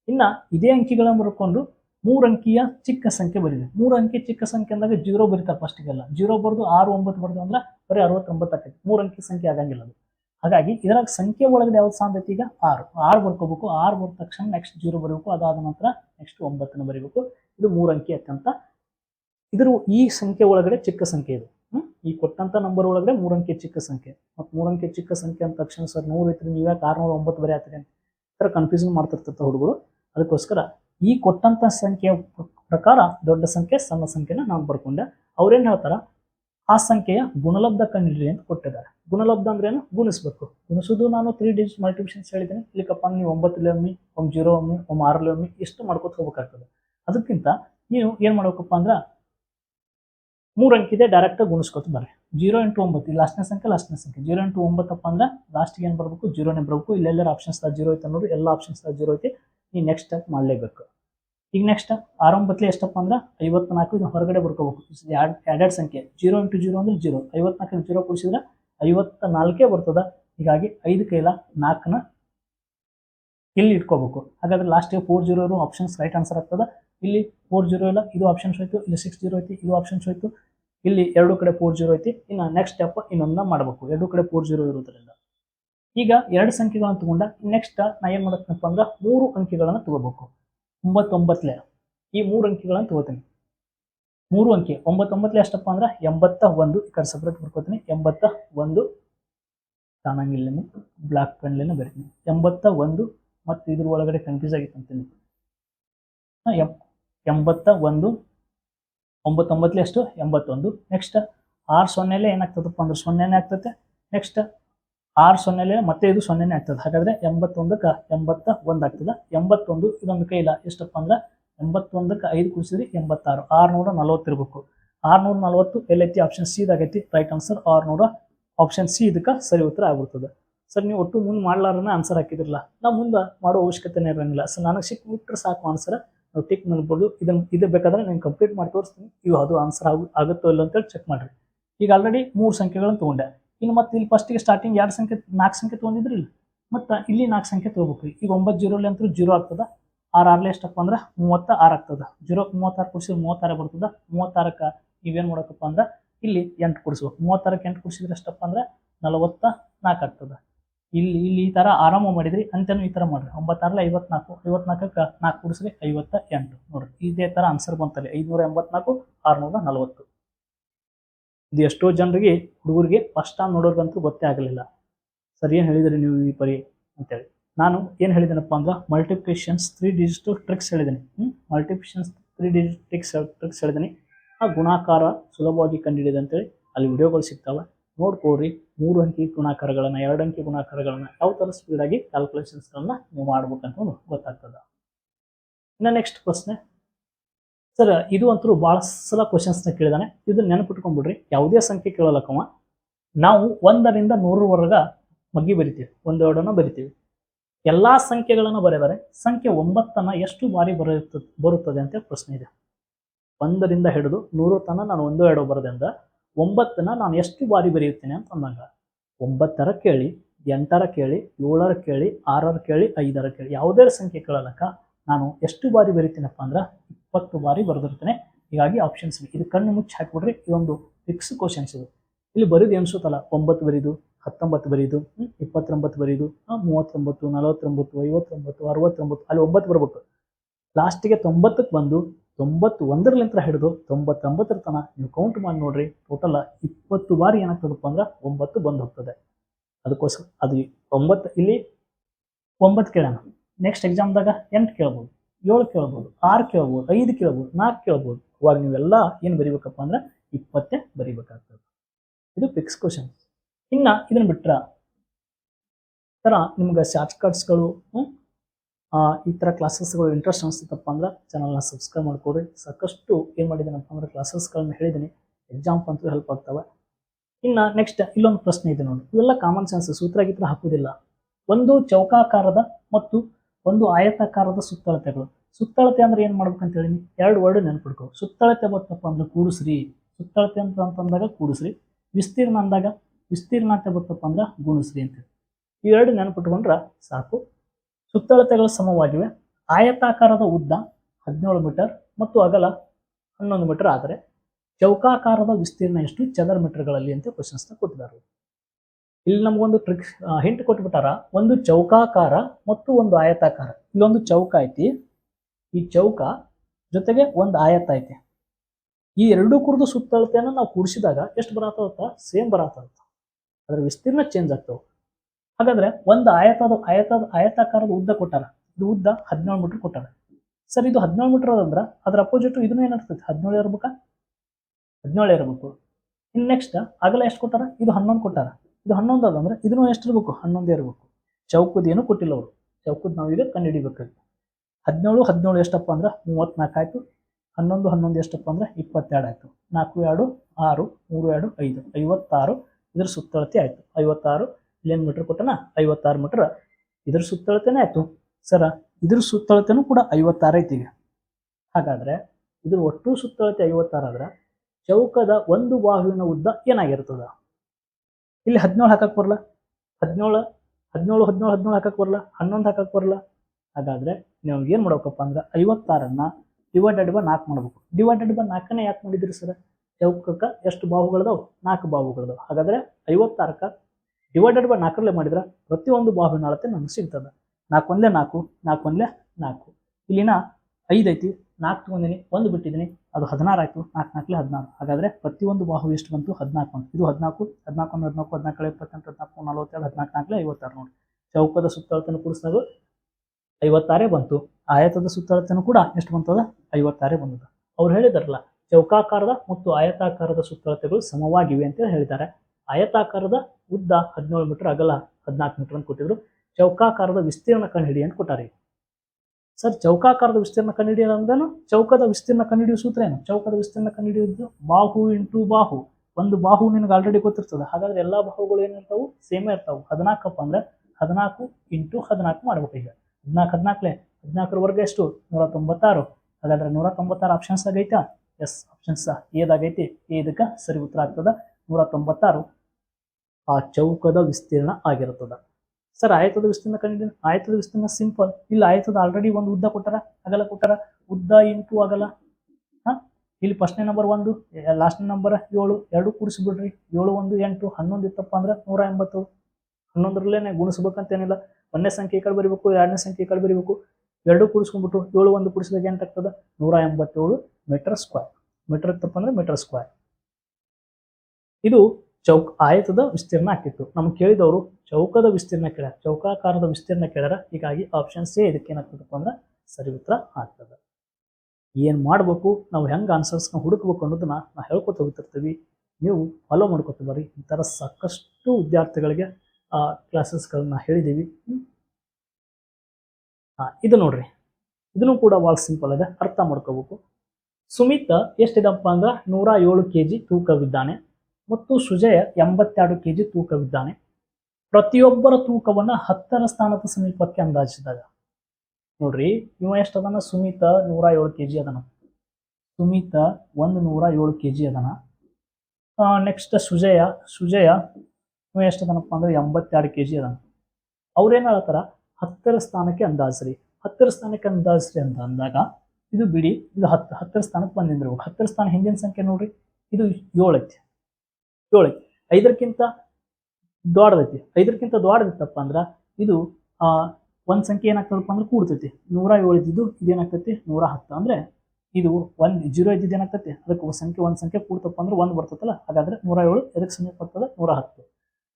ಇನ್ನು ಇದೇ ಅಂಕಿಗಳನ್ನು ಬರ್ಕೊಂಡು ಮೂರು ಅಂಕಿಯ ಚಿಕ್ಕ ಸಂಖ್ಯೆ ಬರಿದೆ. ಮೂರು ಅಂಕಿ ಚಿಕ್ಕ ಸಂಖ್ಯೆ ಅಂದಾಗ ಜೀರೋ ಬರೀತಾರೆ ಫಸ್ಟಿಗೆಲ್ಲ ಜೀರೋ ಬರೆದು ಆರು, ಒಂಬತ್ತು ಬರೆದು ಅಂದ್ರೆ ಬರೀ ಅರವತ್ತೊಂಬತ್ತು ಆಕೈತಿ. ಮೂರು ಅಂಕಿ ಸಂಖ್ಯೆ ಆಗಂಗಿಲ್ಲ ಅದು. ಹಾಗಾಗಿ ಇದರಾಗ ಸಂಖ್ಯೆ ಒಳಗಡೆ ಯಾವ್ದು ಸಾಂದ್ರತೆ ಈಗ? ಆರು. ಆರು ಬರ್ಕೋಬೇಕು. ಆರು ಬರೆದ ತಕ್ಷಣ ನೆಕ್ಸ್ಟ್ ಜೀರೋ ಬರಬೇಕು. ಅದಾದ ನಂತರ ನೆಕ್ಸ್ಟ್ ಒಂಬತ್ತನ್ನು ಬರೀಬೇಕು. ಇದು ಮೂರು ಅಂಕಿ ಅತ್ಯಂತ. ಇದ್ರ ಈ ಸಂಖ್ಯೆ ಒಳಗಡೆ ಚಿಕ್ಕ ಸಂಖ್ಯೆ ಇದು? ಈ ಕೊಟ್ಟಂತ ನಂಬರ್ ಒಳಗಡೆ ಮೂರಂಕೆ ಚಿಕ್ಕ ಸಂಖ್ಯೆ. ಮತ್ತು ಮೂರಂಕೆ ಚಿಕ್ಕ ಸಂಖ್ಯೆ ಅಂತ ತಕ್ಷಣ ಸರ್ ನೂರು ಐತ್ರಿ, ನೀವು ಯಾಕೆ ಆರ್ನೂರ ಒಂಬತ್ತು ಬರೀ ಆತ್ರಿ ಅಂತ ಥರ ಕನ್ಫ್ಯೂಸನ್ ಮಾಡ್ತಿರ್ತಂಥ ಹುಡುಗರು. ಅದಕ್ಕೋಸ್ಕರ ಈ ಕೊಟ್ಟಂತ ಸಂಖ್ಯೆಯ ಪ್ರಕಾರ ದೊಡ್ಡ ಸಂಖ್ಯೆ, ಸಣ್ಣ ಸಂಖ್ಯೆನ ನಾನು ಬರ್ಕೊಂಡೆ. ಅವ್ರೇನು ಹೇಳ್ತಾರ? ಆ ಸಂಖ್ಯೆಯ ಗುಣಲಬ್ಧ ಕಂಡಿಡ್ರಿ ಅಂತ ಕೊಟ್ಟಿದ್ದಾರೆ. ಗುಣಲಬ್ಧ ಏನು? ಗುಣಿಸ್ಬೇಕು. ಗುಣಿಸೋದು ನಾನು ತ್ರೀ ಡಿಜಿಟ್ ಮಲ್ಟಿಪ್ಲಿಷನ್ಸ್ ಹೇಳಿದ್ದೀನಿ. ಇಲ್ಲಿಕಪ್ಪ ನೀವು ಒಂಬತ್ತಲ್ಲಿ ಒಮ್ಮೆ ಒಮ್ಮೆ ಜೀರೋ ಒಮ್ಮೆ ಒಮ್ಮೆ ಆರಲ್ಲಿ ಒಮ್ಮೆ, ಇಷ್ಟು ಮಾಡ್ಕೊತ ಹೋಗ್ಬೇಕಾಗ್ತದೆ. ಅದಕ್ಕಿಂತ ನೀವು ಏನು ಮಾಡ್ಬೇಕಪ್ಪ ಅಂದ್ರೆ ಮೂರು ಅಂಕಿದೆ ಡೈರೆಕ್ಟಾಗಿ ಬರ್ರಿ. ಜೀರೋ ಇಂಟು ಒಂಬತ್ತು ಈ ಲಾಸ್ಟ್ನೇ ಸಂಖ್ಯೆ ಲಾಸ್ಟ್ನೇ ಸಂಖ್ಯೆ. ಜೀರೋ ಇಂಟು ಒಂಬತ್ತಪ್ಪ ಅಂದ್ರೆ ಲಾಸ್ಟ್ಗೆ ಏನು ಬರಬೇಕು? ಜೀರೋನೇ ಬರಬೇಕು. ಇಲ್ಲೆಲ್ಲರ ಆಪ್ಷನ್ಸ್ ಜೀರೋ ಐತೆ ನೋಡಿ ಎಲ್ಲ ಆಪ್ಷನ್ಸ್ ಜೀರೋ ಐತಿ. ನೀವು ನೆಕ್ಸ್ಟ್ ಸ್ಟೆಪ್ ಮಾಡಲೇಬೇಕು. ಈಗ ನೆಕ್ಸ್ಟ್ ಆರಂಭತ್ಲೆ ಎಷ್ಟಪ್ಪ ಅಂದ್ರೆ ಐವತ್ನಾಲ್ಕು ಇದು ಹೊರಗಡೆ ಬರ್ಕೋಬೇಕು ಎರಡೆರಡು ಸಂಖ್ಯೆ. ಜೀರೋ ಇಂಟು ಜೀರೋ ಅಂದ್ರೆ ಜೀರೋ ಐವತ್ನಾಲ್ಕು ಜೀರೋ ಕೂಡಿಸಿದ್ರೆ ಐವತ್ತ ನಾಲ್ಕೇ ಬರ್ತದ. ಹೀಗಾಗಿ ಐದು ಕೈಲ ನಾಲ್ಕನ ಇಲ್ಲಿ ಇಟ್ಕೋಬೇಕು. ಹಾಗಾದ್ರೆ ಲಾಸ್ಟಿಗೆ four zero options right answer ಆಗ್ತದೆ. ಇಲ್ಲಿ ಫೋರ್ ಜೀರೋ ಇಲ್ಲ, ಇದು ಆಪ್ಷನ್ಸ್ ಹೋಯ್ತು. ಇಲ್ಲಿ ಸಿಕ್ಸ್ ಜೀರೋ ಐತಿ, ಇದು ಆಪ್ಷನ್ಸ್ ಹೋಯ್ತು. ಇಲ್ಲಿ ಎರಡು ಕಡೆ ಫೋರ್ ಜೀರೋ ಐತಿ. ಇನ್ನು ನೆಕ್ಸ್ಟ್ ಸ್ಟೆಪ್ ಇನ್ನೊಂದನ್ನ ಮಾಡಬೇಕು. ಎರಡು ಕಡೆ ಫೋರ್ ಜೀರೋ ಇರೋದ್ರಿಂದ. ಈಗ ಎರಡು ಸಂಖ್ಯೆಗಳನ್ನು ತಗೊಂಡ ನೆಕ್ಸ್ಟ್ ನಾ ಏನು ಮಾಡತ್ತಪ್ಪ ಅಂದ್ರೆ ಮೂರು ಅಂಕಿಗಳನ್ನು ತಗೋಬೇಕು. ಒಂಬತ್ತೊಂಬತ್ತಲೆ. ಈ ಮೂರು ಅಂಕಿಗಳನ್ನು ತಗೋತೀನಿ. ಮೂರು ಅಂಕಿ. ಒಂಬತ್ತೊಂಬತ್ತಲೆ ಎಷ್ಟಪ್ಪ ಅಂದ್ರೆ ಎಂಬತ್ತ ಒಂದು ಈ ಕಡೆ ಸಪ್ರೇಟ್ ಬರ್ಕೋತೀನಿ. ಎಂಬತ್ತ ಒಂದು ಕಾಣಂಗಿಲ್ಲ ಬ್ಲಾಕ್ ಪೆನ್ಲೇನೆ ಬರಿತೀನಿ. ಎಂಬತ್ತ ಒಂದು ಮತ್ತು ಇದ್ರ ಒಳಗಡೆ ಕನ್ಫ್ಯೂಸ್ ಆಗಿತ್ತು ಅಂತೀನಿ ಎಂಬತ್ತ ಒಂದು ಒಂಬತ್ತೊಂಬತ್ತಲೆ ಅಷ್ಟು, ಎಂಬತ್ತೊಂದು. ನೆಕ್ಸ್ಟ್ ಆರು ಸೊನ್ನೆಲೆ ಏನಾಗ್ತದಪ್ಪ ಅಂದ್ರೆ ಸೊನ್ನೆನೇ ಆಗ್ತದೆ ನೆಕ್ಸ್ಟ್ ಆರು ಸೊನ್ನೆಲೆ ಮತ್ತೆ ಇದು ಸೊನ್ನೆನೇ ಆಗ್ತದೆ. ಹಾಗಾದ್ರೆ ಎಂಬತ್ತೊಂದಕ್ಕೆ ಎಂಬತ್ತ ಒಂದು ಆಗ್ತದೆ. ಎಂಬತ್ತೊಂದು ಇದೊಂದು ಕೈಲ ಎಷ್ಟಪ್ಪ ಅಂದ್ರೆ ಎಂಬತ್ತೊಂದಕ್ಕೆ ಐದು ಕೂಡಿಸಿದ್ರೆ ಎಂಬತ್ತಾರು. ಆರುನೂರ ನಲವತ್ತಿರಬೇಕು ಆರುನೂರ ನಲವತ್ತು ಎಲ್ಲೈತಿ? ಆಪ್ಷನ್ ಸಿ ಇದಾಗೈತಿ ರೈಟ್ ಆನ್ಸರ್ ಆರುನೂರ. ಆಪ್ಷನ್ ಸಿ ಇದಕ್ಕೆ ಸರಿ ಉತ್ತರ ಆಗ್ಬಿಡ್ತದೆ. ಸರ್ ನೀವು ಒಟ್ಟು ಮುಂದೆ ಮಾಡ್ಲಾರನ ಆನ್ಸರ್ ಹಾಕಿದ್ರಲ್ಲ ನಾವು ಮುಂದೆ ಮಾಡೋ ಅವಶ್ಯಕತೆನೇ ಇರಂಗಿಲ್ಲ. ಸರ್ ನನಗೆ ಸಿಕ್ಬಿಟ್ರೆ ಸಾಕು ಆನ್ಸರ್ ಟಿಕ್ ಮಾಡ್ಬೋದು. ಇದನ್ನು ಇದು ಬೇಕಾದ್ರೆ ನಾನು ಕಂಪ್ಲೀಟ್ ಮಾಡಿ ತೋರಿಸ್ತೀನಿ. ಇವು ಅದು ಆನ್ಸರ್ ಆಗು, ಆಗುತ್ತೋ ಇಲ್ಲ ಅಂತೇಳಿ ಚೆಕ್ ಮಾಡಿರಿ. ಈಗ ಆಲ್ರೆಡಿ ಮೂರು ಸಂಖ್ಯೆಗಳನ್ನು ತೊಗೊಂಡೆ. ಇನ್ನು ಮತ್ತೆ ಇಲ್ಲಿ ಫಸ್ಟಿಗೆ ಸ್ಟಾರ್ಟಿಂಗ್ ಎರಡು ಸಂಖ್ಯೆ ನಾಲ್ಕು ಸಂಖ್ಯೆ ತೊಗೊಂಡಿದ್ರಿ ಇಲ್ಲ? ಮತ್ತು ಇಲ್ಲಿ ನಾಲ್ಕು ಸಂಖ್ಯೆ ತೊಗೋಬೇಕು ಈಗ ಒಂಬತ್ತು ಜೀರೋಲಿ ಅಂತೂ ಜೀರೋ ಆಗ್ತದೆ. ಆರು ಆರ್ಲೆ ಎಷ್ಟಪ್ಪ ಅಂದ್ರೆ ಮೂವತ್ತ ಆರು ಆಗ್ತದೆ. ಜೀರೋ ಮೂವತ್ತಾರು ಕೊಡಿಸಿದ್ರೆ ಮೂವತ್ತಾರು ಬರ್ತದೆ. ಮೂವತ್ತಾರಕ್ಕೆ ನೀವೇನು ಮಾಡೋಕಪ್ಪ ಅಂದ್ರೆ ಇಲ್ಲಿ ಎಂಟು ಕೊಡಿಸ್ಬೇಕು. ಮೂವತ್ತಾರಕ್ಕೆ ಎಂಟು ಕೊಡಿಸಿದ್ರೆ ಎಷ್ಟಪ್ಪ ಅಂದ್ರೆ ನಲವತ್ತ ನಾಲ್ಕು ಆಗ್ತದೆ. ಇಲ್ಲಿ ಇಲ್ಲಿ ಈ ಥರ ಆರಾಮ ಮಾಡಿದ್ರಿ ಅಂತೆನೂ ಈ ಥರ ಮಾಡ್ರಿ. ಒಂಬತ್ತಾರಲ್ಲ ಐವತ್ನಾಲ್ಕು, ಐವತ್ನಾಲ್ಕಕ್ಕೆ ನಾಲ್ಕು ಕೂಡಿಸ್ರಿ ಐವತ್ತ ಎಂಟು ನೋಡ್ರಿ, ಇದೇ ಥರ ಆನ್ಸರ್ ಬಂತಲ್ಲಿ. ಐದುನೂರ ಎಂಬತ್ನಾಲ್ಕು, ಆರುನೂರ ನಲವತ್ತು. ಇದು ಎಷ್ಟೋ ಜನರಿಗೆ, ಹುಡುಗರಿಗೆ ಫಸ್ಟ್ ಟೈಮ್ ನೋಡೋರ್ಗಂತೂ ಗೊತ್ತೇ ಆಗಲಿಲ್ಲ. ಸರ್, ಏನು ಹೇಳಿದ್ರಿ ನೀವು ಈ ಪರಿ ಅಂತೇಳಿ. ನಾನು ಏನು ಹೇಳಿದ್ದೀನಪ್ಪ ಅಂದ್ರೆ ಮಲ್ಟಿಪ್ಲಿಕೇಶನ್ಸ್ ತ್ರೀ ಡಿಜಿಟ್ ಟ್ರಿಕ್ಸ್ ಹೇಳಿದ್ದೀನಿ. ಹ್ಞೂ multiplications three digit tricks tricks ಹೇಳಿದ್ದೀನಿ. ಆ ಗುಣಾಕಾರ ಸುಲಭವಾಗಿ ಕಂಡುಹಿಡಿದೆ ಅಂತೇಳಿ ಅಲ್ಲಿ ವಿಡಿಯೋಗಳು ಸಿಗ್ತಾವೆ. ನೋಡ್ಕೊಡ್ರಿ ಮೂರು ಅಂಕಿ ಗುಣಾಕಾರಗಳನ್ನು, ಎರಡು ಅಂಕಿ ಗುಣಾಕಾರಗಳನ್ನು ಯಾವ ಥರ ಸ್ಪೀಡಾಗಿ ಕ್ಯಾಲ್ಕುಲೇಷನ್ಸ್ಗಳನ್ನ ನೀವು ಮಾಡ್ಬೇಕಂತ ಗೊತ್ತಾಗ್ತದೆ. ಇನ್ನ ನೆಕ್ಸ್ಟ್ ಪ್ರಶ್ನೆ. ಸರ್, ಇದು ಅಂತೂ ಭಾಳ ಸಲ ಕ್ವಶನ್ಸ್ನ ಕೇಳಿದಾನೆ. ಇದು ನೆನಪಿಟ್ಕೊಂಡ್ಬಿಡ್ರಿ. ಯಾವುದೇ ಸಂಖ್ಯೆ ಕೇಳಲಕ್ಕವ. ನಾವು ಒಂದರಿಂದ ನೂರರವರೆಗೆ ಮಗ್ಗಿ ಬರಿತೀವಿ. ಒಂದೆರಡನ್ನ ಬರಿತೀವಿ. ಎಲ್ಲಾ ಸಂಖ್ಯೆಗಳನ್ನು ಬರೆದರೆ ಸಂಖ್ಯೆ ಒಂಬತ್ತನ್ನ ಎಷ್ಟು ಬಾರಿ ಬರುತ್ತದೆ ಬರುತ್ತದೆ ಅಂತ ಪ್ರಶ್ನೆ ಇದೆ. ಒಂದರಿಂದ ಹಿಡಿದು ನೂರು ತನ ನಾನು ಒಂದು, ಎರಡು ಬರದಿಂದ ಒಂಬತ್ತನ್ನ ನಾನು ಎಷ್ಟು ಬಾರಿ ಬರೆಯುತ್ತೇನೆ ಅಂತ ಅಂದಂಗ, ಒಂಬತ್ತರ ಕೇಳಿ, ಎಂಟರ ಕೇಳಿ, ಏಳರ ಕೇಳಿ, ಆರರ ಕೇಳಿ, ಐದರ ಕೇಳಿ, ಯಾವುದೇ ಸಂಖ್ಯೆ ಕೇಳಲಕ್ಕ ನಾನು ಎಷ್ಟು ಬಾರಿ ಬರೀತೀನಪ್ಪ ಅಂದ್ರೆ ಇಪ್ಪತ್ತು ಬಾರಿ ಬರೆದಿರ್ತೇನೆ. ಹೀಗಾಗಿ ಆಪ್ಷನ್ಸ್ ಇದು ಕಣ್ಣು ಮುಚ್ಚಿ ಹಾಕ್ಬಿಡ್ರಿ ಇದೊಂದು ಫಿಕ್ಸ್ ಕ್ವಶನ್ಸ್ ಇದು. ಇಲ್ಲಿ ಬರೀದು ಅನಿಸುತ್ತಲ್ಲ ಒಂಬತ್ತು ಬರೀದು, ಹತ್ತೊಂಬತ್ತು ಬರೀದು ಇಪ್ಪತ್ತೊಂಬತ್ತು ಬರೀದು ಮೂವತ್ತೊಂಬತ್ತು, ನಲವತ್ತೊಂಬತ್ತು, ಐವತ್ತೊಂಬತ್ತು, ಅರವತ್ತೊಂಬತ್ತು, ಅಲ್ಲಿ ಒಂಬತ್ತು ಬರ್ಬೇಕು. ಲಾಸ್ಟಿಗೆ ತೊಂಬತ್ತಕ್ಕೆ ಬಂದು ತೊಂಬತ್ತು ಒಂದರಲಿಂತ್ರ ಹಿಡಿದು ತೊಂಬತ್ತೊಂಬತ್ತರ ತನಕ ನೀವು ಕೌಂಟ್ ಮಾಡಿ ನೋಡ್ರಿ ಟೋಟಲ್ ಇಪ್ಪತ್ತು ಬಾರಿ ಏನಾಗ್ತದಪ್ಪ ಅಂದ್ರೆ ಒಂಬತ್ತು ಬಂದು ಹೋಗ್ತದೆ. ಅದಕ್ಕೋಸ್ಕರ ಅದು ಒಂಬತ್ತು, ಇಲ್ಲಿ ಒಂಬತ್ತು ಕೇಳೋಣ. ನೆಕ್ಸ್ಟ್ ಎಕ್ಸಾಮ್ದಾಗ ಎಂಟು ಕೇಳ್ಬೋದು, ಏಳು ಕೇಳ್ಬೋದು, ಆರು ಕೇಳ್ಬೋದು, ಐದು ಕೇಳ್ಬೋದು, ನಾಲ್ಕು ಕೇಳ್ಬೋದು. ಅವಾಗ ನೀವೆಲ್ಲ ಏನು ಬರಿಬೇಕಪ್ಪ ಅಂದ್ರೆ ಇಪ್ಪತ್ತೇ ಬರಿಬೇಕಾಗ್ತದೆ. ಇದು ಫಿಕ್ಸ್ ಕ್ವಶನ್ ಇನ್ನು ಇದನ್ನು ಬಿಟ್ರೆ ಥರ ನಿಮ್ಗೆ ಶಾರ್ಟ್ ಕಟ್ಸ್ಗಳು ಈ ಥರ ಕ್ಲಾಸಸ್ಗಳು ಇಂಟ್ರೆಸ್ಟ್ ಅನಿಸ್ತಪ್ಪ ಅಂದ್ರೆ ಚಾನಲ್ನ ಸಬ್ಸ್ಕ್ರೈಬ್ ಮಾಡ್ಕೊಡ್ರಿ. ಸಾಕಷ್ಟು ಏನು ಮಾಡಿದ್ದೀನಪ್ಪ ಅಂದ್ರೆ ಕ್ಲಾಸಸ್ಗಳನ್ನ ಹೇಳಿದ್ದೀನಿ ಎಕ್ಸಾಮ್ ಅಂತೂ ಹೆಲ್ಪ್ ಆಗ್ತವೆ. ಇನ್ನು ನೆಕ್ಸ್ಟ್ ಇಲ್ಲೊಂದು ಪ್ರಶ್ನೆ ಇದೆ ನೋಡಿ. ಇವೆಲ್ಲ ಕಾಮನ್ ಸೆನ್ಸ್ ಸೂತ್ರ ಗಿತ್ರ ಹಾಕೋದಿಲ್ಲ. ಒಂದು ಚೌಕಾಕಾರದ ಮತ್ತು ಒಂದು ಆಯತಾಕಾರದ ಸುತ್ತಳತೆಗಳು. ಸುತ್ತಳತೆ ಅಂದ್ರೆ ಏನು ಮಾಡ್ಬೇಕಂತ ಹೇಳಿ ಎರಡು ವರ್ಡ್ ನೆನ್ಪಿಡ್ಕೊ. ಸುತ್ತಳತೆ ಬತ್ತಪ್ಪ ಅಂದ್ರೆ ಕೂಡಿಸ್ರಿ. ಸುತ್ತಳತೆ ಅಂತ ಅಂತಂದಾಗ ಕೂಡಿಸ್ರಿ. ವಿಸ್ತೀರ್ಣ ಅಂದಾಗ ವಿಸ್ತೀರ್ಣತೆ ಅಂತ ಬತ್ತಪ್ಪ ಅಂದ್ರೆ ಗುಣಿಸ್ರಿ ಅಂತೇಳಿ ಈ ಎರಡು ನೆನಪಿಟ್ಕೊಂಡ್ರೆ ಸಾಕು. ಸುತ್ತಳತೆಗಳು ಸಮವಾಗಿವೆ. ಆಯತಾಕಾರದ ಉದ್ದ ಹದಿನೇಳು ಮೀಟರ್ ಮತ್ತು ಅಗಲ ಹನ್ನೊಂದು ಮೀಟರ್ ಆದರೆ ಚೌಕಾಕಾರದ ವಿಸ್ತೀರ್ಣ ಎಷ್ಟು? ಚದರ ಮೀಟರ್ಗಳಲ್ಲಿ ಅಂತ ಕ್ವಶನ್ಸ್ನ ಕೊಟ್ಟಿದ್ದಾರೆ. ಇಲ್ಲಿ ನಮಗೊಂದು ಟ್ರಿಕ್ ಹಿಂಟ್ ಕೊಟ್ಬಿಟ್ಟಾರ. ಒಂದು ಚೌಕಾಕಾರ ಮತ್ತು ಒಂದು ಆಯತಾಕಾರ. ಇಲ್ಲೊಂದು ಚೌಕ ಐತಿ. ಈ ಚೌಕ ಜೊತೆಗೆ ಒಂದು ಆಯತ ಐತಿ. ಈ ಎರಡೂ ಕುರಿದು ಸುತ್ತಳತೆಯನ್ನು ನಾವು ಕೂಡಿಸಿದಾಗ ಎಷ್ಟು ಬರತ್ತ ಸೇಮ್ ಬರತ್ತ ಅದ್ರ ವಿಸ್ತೀರ್ಣ ಚೇಂಜ್ ಆಗ್ತಾವ ಹಾಗಾದ್ರೆ ಒಂದು ಆಯತದ ಆಯತದ, ಆಯತಾಕಾರದ ಉದ್ದ ಕೊಟ್ಟಾರ ಇದು ಉದ್ದ ಹದಿನೇಳು ಮೀಟರ್ ಕೊಟ್ಟಾರ ಸರ್, ಇದು ಹದಿನೇಳು ಮೀಟರ್ ಅದಂದ್ರ ಅದ್ರ ಅಪೋಸಿಟ್ ಇದನ್ನು ಏನಿರ್ತೈತಿ ಹದಿನೇಳು ಇರ್ಬೇಕಾ? ಹದಿನೇಳು ಇರಬೇಕು. ಇನ್ನು ನೆಕ್ಸ್ಟ್ ಅಗಲ ಎಷ್ಟು ಕೊಟ್ಟಾರ? ಇದು ಹನ್ನೊಂದು ಕೊಟ್ಟಾರ. ಇದು ಹನ್ನೊಂದು ಅದಂದ್ರೆ ಇದನ್ನು ಎಷ್ಟು ಇರಬೇಕು? ಹನ್ನೊಂದೇ ಇರಬೇಕು. ಚೌಕದ ಏನು ಕೊಟ್ಟಿಲ್ಲ ಅವರು. ಚೌಕದ ನಾವು ಈಗ ಕಂಡುಹಿಡಿಬೇಕಾಗಿತ್ತು ಹದಿನೇಳು ಹದಿನೇಳು ಎಷ್ಟಪ್ಪ ಅಂದ್ರೆ ಮೂವತ್ನಾಲ್ಕು ಆಯ್ತು. ಹನ್ನೊಂದು ಹನ್ನೊಂದು ಎಷ್ಟಪ್ಪ ಅಂದ್ರೆ ಇಪ್ಪತ್ತೆರಡು ಆಯ್ತು. ನಾಲ್ಕು, ಎರಡು, ಆರು, ಮೂರು, ಎರಡು, ಐದು. ಐವತ್ತಾರು ಇದ್ರ ಸುತ್ತಳತೆ ಆಯ್ತು. ಐವತ್ತಾರು ಇಲ್ಲೇನು ಮೀಟರ್ ಕೊಟ್ಟನ ಐವತ್ತಾರು ಮೀಟರ್ ಇದ್ರ ಸುತ್ತಳತೆನೇ ಆಯ್ತು. ಸರ, ಇದ್ರ ಸುತ್ತಳತೆನೂ ಕೂಡ ಐವತ್ತಾರು ಐತಿ ಈಗ. ಹಾಗಾದ್ರೆ ಇದ್ರ ಒಟ್ಟು ಸುತ್ತಳತೆ ಐವತ್ತಾರು ಆದ್ರೆ ಚೌಕದ ಒಂದು ಬಾಹುವಿನ ಉದ್ದ ಏನಾಗಿರ್ತದ? ಇಲ್ಲಿ ಹದಿನೇಳು ಹಾಕಕ್ಕೆ ಬರಲ್ಲ. ಹದಿನೇಳು ಹದಿನೇಳು ಹದಿನೇಳು ಹದಿನೇಳು ಹಾಕಕ್ಕೆ ಬರಲ್ಲ. ಹನ್ನೊಂದು ಹಾಕಕ್ ಬರಲ್ಲ. ಹಾಗಾದ್ರೆ ನೀವು ಏನು ಮಾಡ್ಬೇಕಪ್ಪ ಅಂದ್ರೆ ಐವತ್ತಾರನ್ನ ಡಿವೈಡೆಡ್ ಬೈ ನಾಲ್ಕು ಮಾಡ್ಬೇಕು. ಡಿವೈಡೆಡ್ ಬೈ ನಾಲ್ಕನೇ ಯಾಕೆ ಮಾಡಿದ್ರಿ ಸರ್? ಚೌಕಕ್ಕೆ ಎಷ್ಟು ಬಾಹುಗಳದಾವು? ನಾಲ್ಕು ಬಾಹುಗಳದಾವು. ಹಾಗಾದ್ರೆ ಐವತ್ತಾರಕ್ಕೆ ಡಿವೈಡೆಡ್ ಬೈ ನಾಲ್ಕರಲ್ಲೇ ಮಾಡಿದ್ರೆ ಪ್ರತಿಯೊಂದು ಬಾಹುವಿನ ಅಳತೆ ನಮ್ಗೆ ಸಿಗ್ತದೆ. ನಾಲ್ಕು ಒಂದೇ ನಾಲ್ಕು ನಾಲ್ಕು ಒಂದೇ ನಾಲ್ಕು. ಇಲ್ಲಿನ ಐದು ಐತಿ, ನಾಲ್ಕು ತೊಗೊಂಡಿನಿ, ಒಂದು ಬಿಟ್ಟಿದ್ದೀನಿ ಅದು ಹದಿನಾರು ಆಯಿತು, ನಾಲ್ಕು ನಾಲ್ಕಲೇ ಹದಿನಾರು. ಹಾಗಾದ್ರೆ ಪ್ರತಿಯೊಂದು ಬಾಹು ಎಷ್ಟು ಬಂತು? ಹದಿನಾಲ್ಕು ಬಂತು. ಇದು ಹದಿನಾಲ್ಕು ಹದಿನಾಲ್ಕು ಒಂದು ಹದಿನಾಲ್ಕು ಹದಿನಾಲ್ಕು ಇಪ್ಪತ್ತೆಂಟು, ಹದಿನಾಲ್ಕು ನಲವತ್ತೆರಡು ಹದಿನಾಲ್ಕು ನಾಲ್ಕಲೇ ಐವತ್ತಾರು ನೋಡಿ. ಚೌಕದ ಸುತ್ತಳತೆಯನ್ನು ಕೂಡಿಸಿದಾಗ ಐವತ್ತಾರೇ ಬಂತು. ಆಯತದ ಸುತ್ತಳತೆನೂ ಕೂಡ ಎಷ್ಟು ಬಂತದ? ಐವತ್ತಾರೇ ಬಂದದ ಅವ್ರು ಹೇಳಿದಾರಲ್ಲ, ಚೌಕಾಕಾರದ ಮತ್ತು ಆಯತಾಕಾರದ ಸುತ್ತಳತೆಗಳು ಸಮವಾಗಿವೆ ಅಂತ ಹೇಳಿದ್ದಾರೆ. ಆಯತಾಕಾರದ ಉದ್ದ ಹದಿನೇಳು ಮೀಟರ್ ಅಗಲ ಹದಿನಾಲ್ಕು ಮೀಟರ್ ಅಂತ ಕೊಟ್ಟಿದ್ರು. ಚೌಕಾಕಾರದ ವಿಸ್ತೀರ್ಣ ಕಂಡುಹಿಡಿ ಅಂತ ಕೊಟ್ಟಾರೆ. ಸರ್ ಚೌಕಾಕಾರದ ವಿಸ್ತೀರ್ಣ ಕಂಡುಹಿಡಿಯೋದು ಚೌಕದ ವಿಸ್ತೀರ್ಣ ಕಂಡುಹಿಡಿಯುವ ಸೂತ್ರ ಏನು? ಚೌಕದ ವಿಸ್ತೀರ್ಣ ಕಂಡುಹಿಡಿಯುವುದು ಬಾಹು ಇಂಟು ಬಾಹು. ಒಂದು ಬಾಹು ನಿನಗೆ ಆಲ್ರೆಡಿ ಗೊತ್ತಿರ್ತದೆ. ಹಾಗಾದ್ರೆ ಎಲ್ಲಾ ಬಾಹುಗಳು ಏನಿರ್ತಾವು ಸೇಮೇ ಇರ್ತಾವೆ. ಹದಿನಾಲ್ಕಪ್ಪ ಅಂದ್ರೆ ಹದಿನಾಲ್ಕು ಇಂಟು ಹದಿನಾಲ್ಕು ಮಾಡ್ಬೇಕು ಈಗ. ಹದಿನಾಲ್ಕು ಹದಿನಾಲ್ಕಲೆ. ಹದಿನಾಲ್ಕರವರೆಗೆ ಎಷ್ಟು? ನೂರ ತೊಂಬತ್ತಾರು ಹಾಗಾದ್ರೆ ನೂರ ತೊಂಬತ್ತಾರು ಆಪ್ಷನ್ಸ್ ಆಗೈತಾ ಎಸ್ ಆಪ್ಷನ್ಸ್ ಏದಾಗೈತಿ ಎ ಇದಕ್ಕೆ ಸರಿ ಉತ್ತರ ಆಗ್ತದೆ. ನೂರ ತೊಂಬತ್ತಾರು ಆ ಚೌಕದ ವಿಸ್ತೀರ್ಣ ಆಗಿರುತ್ತದೆ. ಸರ್, ಆಯತದ ವಿಸ್ತೀರ್ಣ ಕಂಡು ಆಯತದ ವಿಸ್ತೀರ್ಣ ಸಿಂಪಲ್ ಇಲ್ಲಿ, ಆಯತದ ಆಲ್ರೆಡಿ ಒಂದು ಉದ್ದ ಕೊಟ್ಟಾರ? ಅಗಲ ಕೊಟ್ಟಾರ? ಉದ್ದ ಇಂಟು ಅಗಲ. ಹಾ? ಇಲ್ಲಿ ಫಸ್ಟ್ನೇ ನಂಬರ್ ಒಂದು ಲಾಸ್ಟ್ನೇ ನಂಬರ್ ಏಳು. ಎರಡು ಕೂಡಿಸ್ಬಿಡ್ರಿ. ಏಳು, ಒಂದು, ಎಂಟು. ಹನ್ನೊಂದು ಇತ್ತಪ್ಪ ಅಂದ್ರೆ ನೂರ ಎಂಬತ್ತು. ಹನ್ನೊಂದರಲ್ಲೇ ಗುಣಿಸ್ಬೇಕಂತೇನಿಲ್ಲ. ಒಂದನೇ ಸಂಖ್ಯೆ ಈ ಕಡೆ ಬರಿಬೇಕು, ಎರಡನೇ ಸಂಖ್ಯೆ ಈ ಕಡೆ ಬರೀಬೇಕು. ಎರಡು ಕೂಡಿಸ್ಕೊಂಡ್ಬಿಟ್ಟು ಏಳು, ಒಂದು ಕೂಡಿಸಿದಾಗ ಎಂಟಾಗ್ತದೆ ನೂರ ಎಂಬತ್ತೇಳು ಮೀಟರ್ ಸ್ಕ್ವೇರ್ ಮೀಟರ್ ಇತ್ತಪ್ಪ ಅಂದ್ರೆ ಮೀಟರ್ ಸ್ಕ್ವೇರ್ ಇದು ಚೌಕ ಆಯತದ ವಿಸ್ತೀರ್ಣ ಆಗ್ತಿತ್ತು ನಮ್ಗೆ ಕೇಳಿದವರು ಚೌಕದ ವಿಸ್ತೀರ್ಣ ಕೇಳ ಚೌಕಾಕಾರದ ವಿಸ್ತೀರ್ಣ ಕೇಳ್ಯಾರ. ಹೀಗಾಗಿ ಆಪ್ಷನ್ ಸಿ ಇದಕ್ಕೆ ಏನಾಗ್ತದಪ್ಪ ಅಂದ್ರೆ ಸರಿ ಉತ್ತರ ಆಗ್ತದೆ. ಏನು ಮಾಡಬೇಕು? ನಾವು ಹೆಂಗೆ ಆನ್ಸರ್ಸ್ನ ಹುಡುಕ್ಬೇಕು ಅನ್ನೋದನ್ನ ನಾವು ಹೇಳ್ಕೊತ ಹೋಗ್ತಿರ್ತೀವಿ. ನೀವು ಫಾಲೋ ಮಾಡ್ಕೊತ ಬರ್ರಿ. ಈ ಥರ ಸಾಕಷ್ಟು ವಿದ್ಯಾರ್ಥಿಗಳಿಗೆ, ಆ ಕ್ಲಾಸಸ್ಗಳನ್ನ ಹೇಳಿದ್ದೀವಿ ಹಾಂ ಇದು ನೋಡ್ರಿ. ಇದನ್ನು ಕೂಡ ಭಾಳ ಸಿಂಪಲ್ ಇದೆ ಅರ್ಥ ಮಾಡ್ಕೋಬೇಕು. ಸುಮಿತ್ ಎಷ್ಟಿದಪ್ಪ ಅಂದ್ರೆ ನೂರ ಏಳು ಕೆ ಜಿ ತೂಕವಿದ್ದಾನೆ. ಮತ್ತು ಸುಜಯ ಎಂಬತ್ತೆರಡು ಕೆ ಜಿ ತೂಕವಿದ್ದಾನೆ. ಪ್ರತಿಯೊಬ್ಬರ ತೂಕವನ್ನು ಹತ್ತರ ಸ್ಥಾನದ ಸಮೀಪಕ್ಕೆ ಅಂದಾಜಿಸಿದಾಗ. ನೋಡ್ರಿ, ಇವ ಎಷ್ಟು ಅದನ್ನ ಸುಮಿತ ನೂರ ಏಳು ಕೆ ಜಿ ಅದನ. ಸುಮಿತ ಒಂದು ನೂರ ಏಳು ಕೆ ಜಿ ಅದನ ನೆಕ್ಸ್ಟ್ ಸುಜಯ. ಸುಜಯ, ಇವ ಎಷ್ಟು ಅದನಪ್ಪ ಅಂದ್ರೆ ಎಂಬತ್ತೆರಡು ಕೆ ಜಿ ಅದನ. ಅವ್ರೇನು ಹೇಳ್ತಾರ? ಹತ್ತರ ಸ್ಥಾನಕ್ಕೆ ಅಂದಾಜ್ರಿ ಹತ್ತರ ಸ್ಥಾನಕ್ಕೆ ಅಂದಾಜ್ರಿ ಅಂತ ಅಂದಾಗ, ಇದು ಬಿಡಿ, ಇದು ಹತ್ತು ಹತ್ತರ ಸ್ಥಾನಕ್ಕೆ ಬಂದಿಂದಿರ್ಬೇಕು ಹತ್ತರ ಸ್ಥಾನ ಹಿಂದಿನ ಸಂಖ್ಯೆ ನೋಡ್ರಿ, ಇದು ಏಳು ಐತಿ ಏಳು. ಐತಿ ಐದಕ್ಕಿಂತ ದೊಡ್ಡದೈತಿ. ಐದಕ್ಕಿಂತ ದೊಡ್ಡದಿತ್ತಪ್ಪ ಅಂದ್ರೆ ಇದು ಒಂದು ಸಂಖ್ಯೆ ಏನಾಗ್ತದಪ್ಪ ಅಂದ್ರೆ ಕೂಡ್ತೈತಿ. ನೂರ ಏಳು ಇದ್ದಿದ್ದು ಇದೇನಾಗ್ತೈತಿ? ನೂರ ಹತ್ತು. ಅಂದ್ರೆ ಇದು ಒಂದು, ಜೀರೋ ಇದ್ದಿದ್ದು ಏನಾಗ್ತೈತಿ? ಅದಕ್ಕೆ ಒಂದು ಸಂಖ್ಯೆ ಒಂದು ಸಂಖ್ಯೆ ಕೂಡ್ತಪ್ಪ ಅಂದ್ರೆ ಒಂದು ಬರ್ತೈತಲ್ಲ ಹಾಗಾದ್ರೆ ನೂರ ಏಳು ಎದಕ್ಕೆ ಸಮಯ ಬರ್ತದೆ ನೂರ ಹತ್ತು.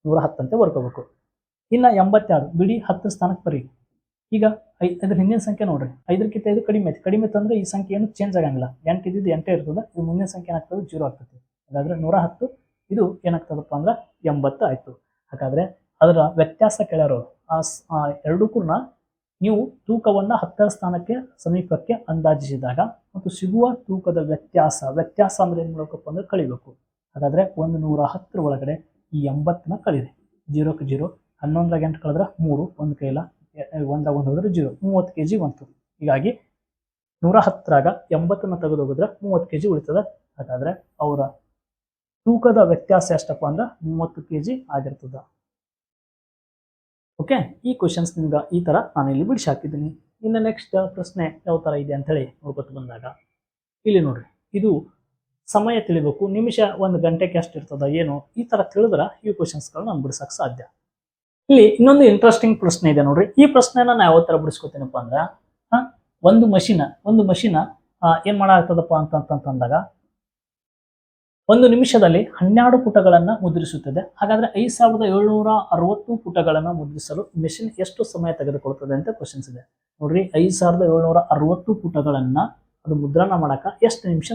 ನೂರ ಹತ್ತಂತೆ ಬರ್ಕೋಬೇಕು. ಇನ್ನು ಎಂಬತ್ತಾರು ಬಿಡಿ ಹತ್ತು ಸ್ಥಾನಕ್ಕೆ ಬರೀ. ಈಗ ಐ ಅದ್ರ ಹಿಂದಿನ ಸಂಖ್ಯೆ ನೋಡ್ರಿ. ಐದಕ್ಕಿಂತ ಐದು ಕಡಿಮೆ ಐತಿ. ಕಡಿಮೆ ತಂದ್ರೆ ಈ ಸಂಖ್ಯೆ ಏನು ಚೇಂಜ್ ಆಗಂಗಿಲ್ಲ. ಎಂಟು ಇದ್ದಿದ್ದು ಎಂಟೇ ಇರ್ತದೆ. ಇದು ಮುಂದಿನ ಸಂಖ್ಯೆ ಏನಾಗ್ತದೆ? ಜೀರೋ ಆಗ್ತದೆ ಹಾಗಾದ್ರೆ ನೂರ ಹತ್ತು ಇದು ಏನಾಗ್ತದಪ್ಪ ಅಂದ್ರೆ ಎಂಬತ್ತು ಆಯ್ತು. ಹಾಗಾದ್ರೆ ಅದರ ವ್ಯತ್ಯಾಸ ಕೆಳರು ಆ ಸ್- ಆ ಎರಡೂ ಕೂಡ ನೀವು ತೂಕವನ್ನು ಹತ್ತರ ಸ್ಥಾನಕ್ಕೆ ಸಮೀಪಕ್ಕೆ ಅಂದಾಜಿಸಿದಾಗ ಮತ್ತು ಸಿಗುವ ತೂಕದ ವ್ಯತ್ಯಾಸ ವ್ಯತ್ಯಾಸ ಅಂದ್ರೆ ಏನು ಮಾಡಬೇಕಪ್ಪ ಅಂದ್ರೆ ಕಳಿಬೇಕು. ಹಾಗಾದ್ರೆ ಒಂದು ನೂರ ಹತ್ತರ ಒಳಗಡೆ ಈ ಎಂಬತ್ತನ್ನ ಕಳಿದೆ ಜೀರೋಕ್ಕೆ ಜೀರೋ, ಹನ್ನೊಂದರಾಗ ಎಂಟು ಕಳೆದ್ರೆ ಮೂರು, ಒಂದು ಕೈಲ ಒಂದಾಗ ಒಂದು ಹೋದ್ರೆ ಜೀರೋ, ಮೂವತ್ತು ಕೆ ಜಿ ಬಂತು. ಹೀಗಾಗಿ ನೂರ ಹತ್ತರಾಗ ಎಂಬತ್ತನ್ನು ತೆಗೆದು ಹೋಗಿದ್ರೆ ಮೂವತ್ತು ಕೆ ಜಿ ಉಳಿತದೆ. ಹಾಗಾದ್ರೆ ಅವರ ತೂಕದ ವ್ಯತ್ಯಾಸ ಎಷ್ಟಪ್ಪ ಅಂದ್ರೆ ಮೂವತ್ತು ಕೆ ಜಿ ಆಗಿರ್ತದೆ. ಓಕೆ ಈ ಕ್ವಶನ್ಸ್ ನಿಮ್ಗೆ ಈ ಥರ ನಾನು ಇಲ್ಲಿ ಬಿಡಿಸಿ ಹಾಕಿದ್ದೀನಿ. ಇನ್ನು ನೆಕ್ಸ್ಟ್ ಪ್ರಶ್ನೆ ಯಾವ ಥರ ಇದೆ ಅಂತೇಳಿ ನೋಡ್ಕೊತ ಬಂದಾಗ, ಇಲ್ಲಿ ನೋಡ್ರಿ. ಇದು ಸಮಯ ತಿಳಿಬೇಕು, ನಿಮಿಷ ಒಂದು ಗಂಟೆಗೆ ಎಷ್ಟು ಇರ್ತದ, ಏನು, ಈ ಥರ ತಿಳಿದ್ರೆ ಈ ಕ್ವಶನ್ಸ್ಗಳನ್ನ ನಾನು ಬಿಡಿಸೋಕೆ ಸಾಧ್ಯ. ಇಲ್ಲಿ ಇನ್ನೊಂದು ಇಂಟ್ರೆಸ್ಟಿಂಗ್ ಪ್ರಶ್ನೆ ಇದೆ ನೋಡ್ರಿ. ಈ ಪ್ರಶ್ನೆನ ನಾನು ಯಾವ ಥರ ಬಿಡಿಸ್ಕೊತೀನಪ್ಪ ಅಂದ್ರೆ ಒಂದು ಮಷಿನ ಒಂದು ಮಷಿನ ಏನು ಮಾಡಾಗ್ತದಪ್ಪ ಅಂತಂತಂದಾಗ ಒಂದು ನಿಮಿಷದಲ್ಲಿ ಹನ್ನೆರಡು ಪುಟಗಳನ್ನು ಮುದ್ರಿಸುತ್ತದೆ. ಹಾಗಾದರೆ ಐದು ಸಾವಿರದ ಏಳ್ನೂರ ಅರವತ್ತು ಪುಟಗಳನ್ನು ಮುದ್ರಿಸಲು ಮೆಷಿನ್ ಎಷ್ಟು ಸಮಯ ತೆಗೆದುಕೊಳ್ತದೆ ಅಂತ ಕ್ವಶನ್ಸ್ ಇದೆ. ನೋಡ್ರಿ, ಐದು ಸಾವಿರದ ಏಳ್ನೂರ ಅರವತ್ತು ಪುಟಗಳನ್ನು ಅದು ಮುದ್ರಣ ಮಾಡಕ ಎಷ್ಟು ನಿಮಿಷ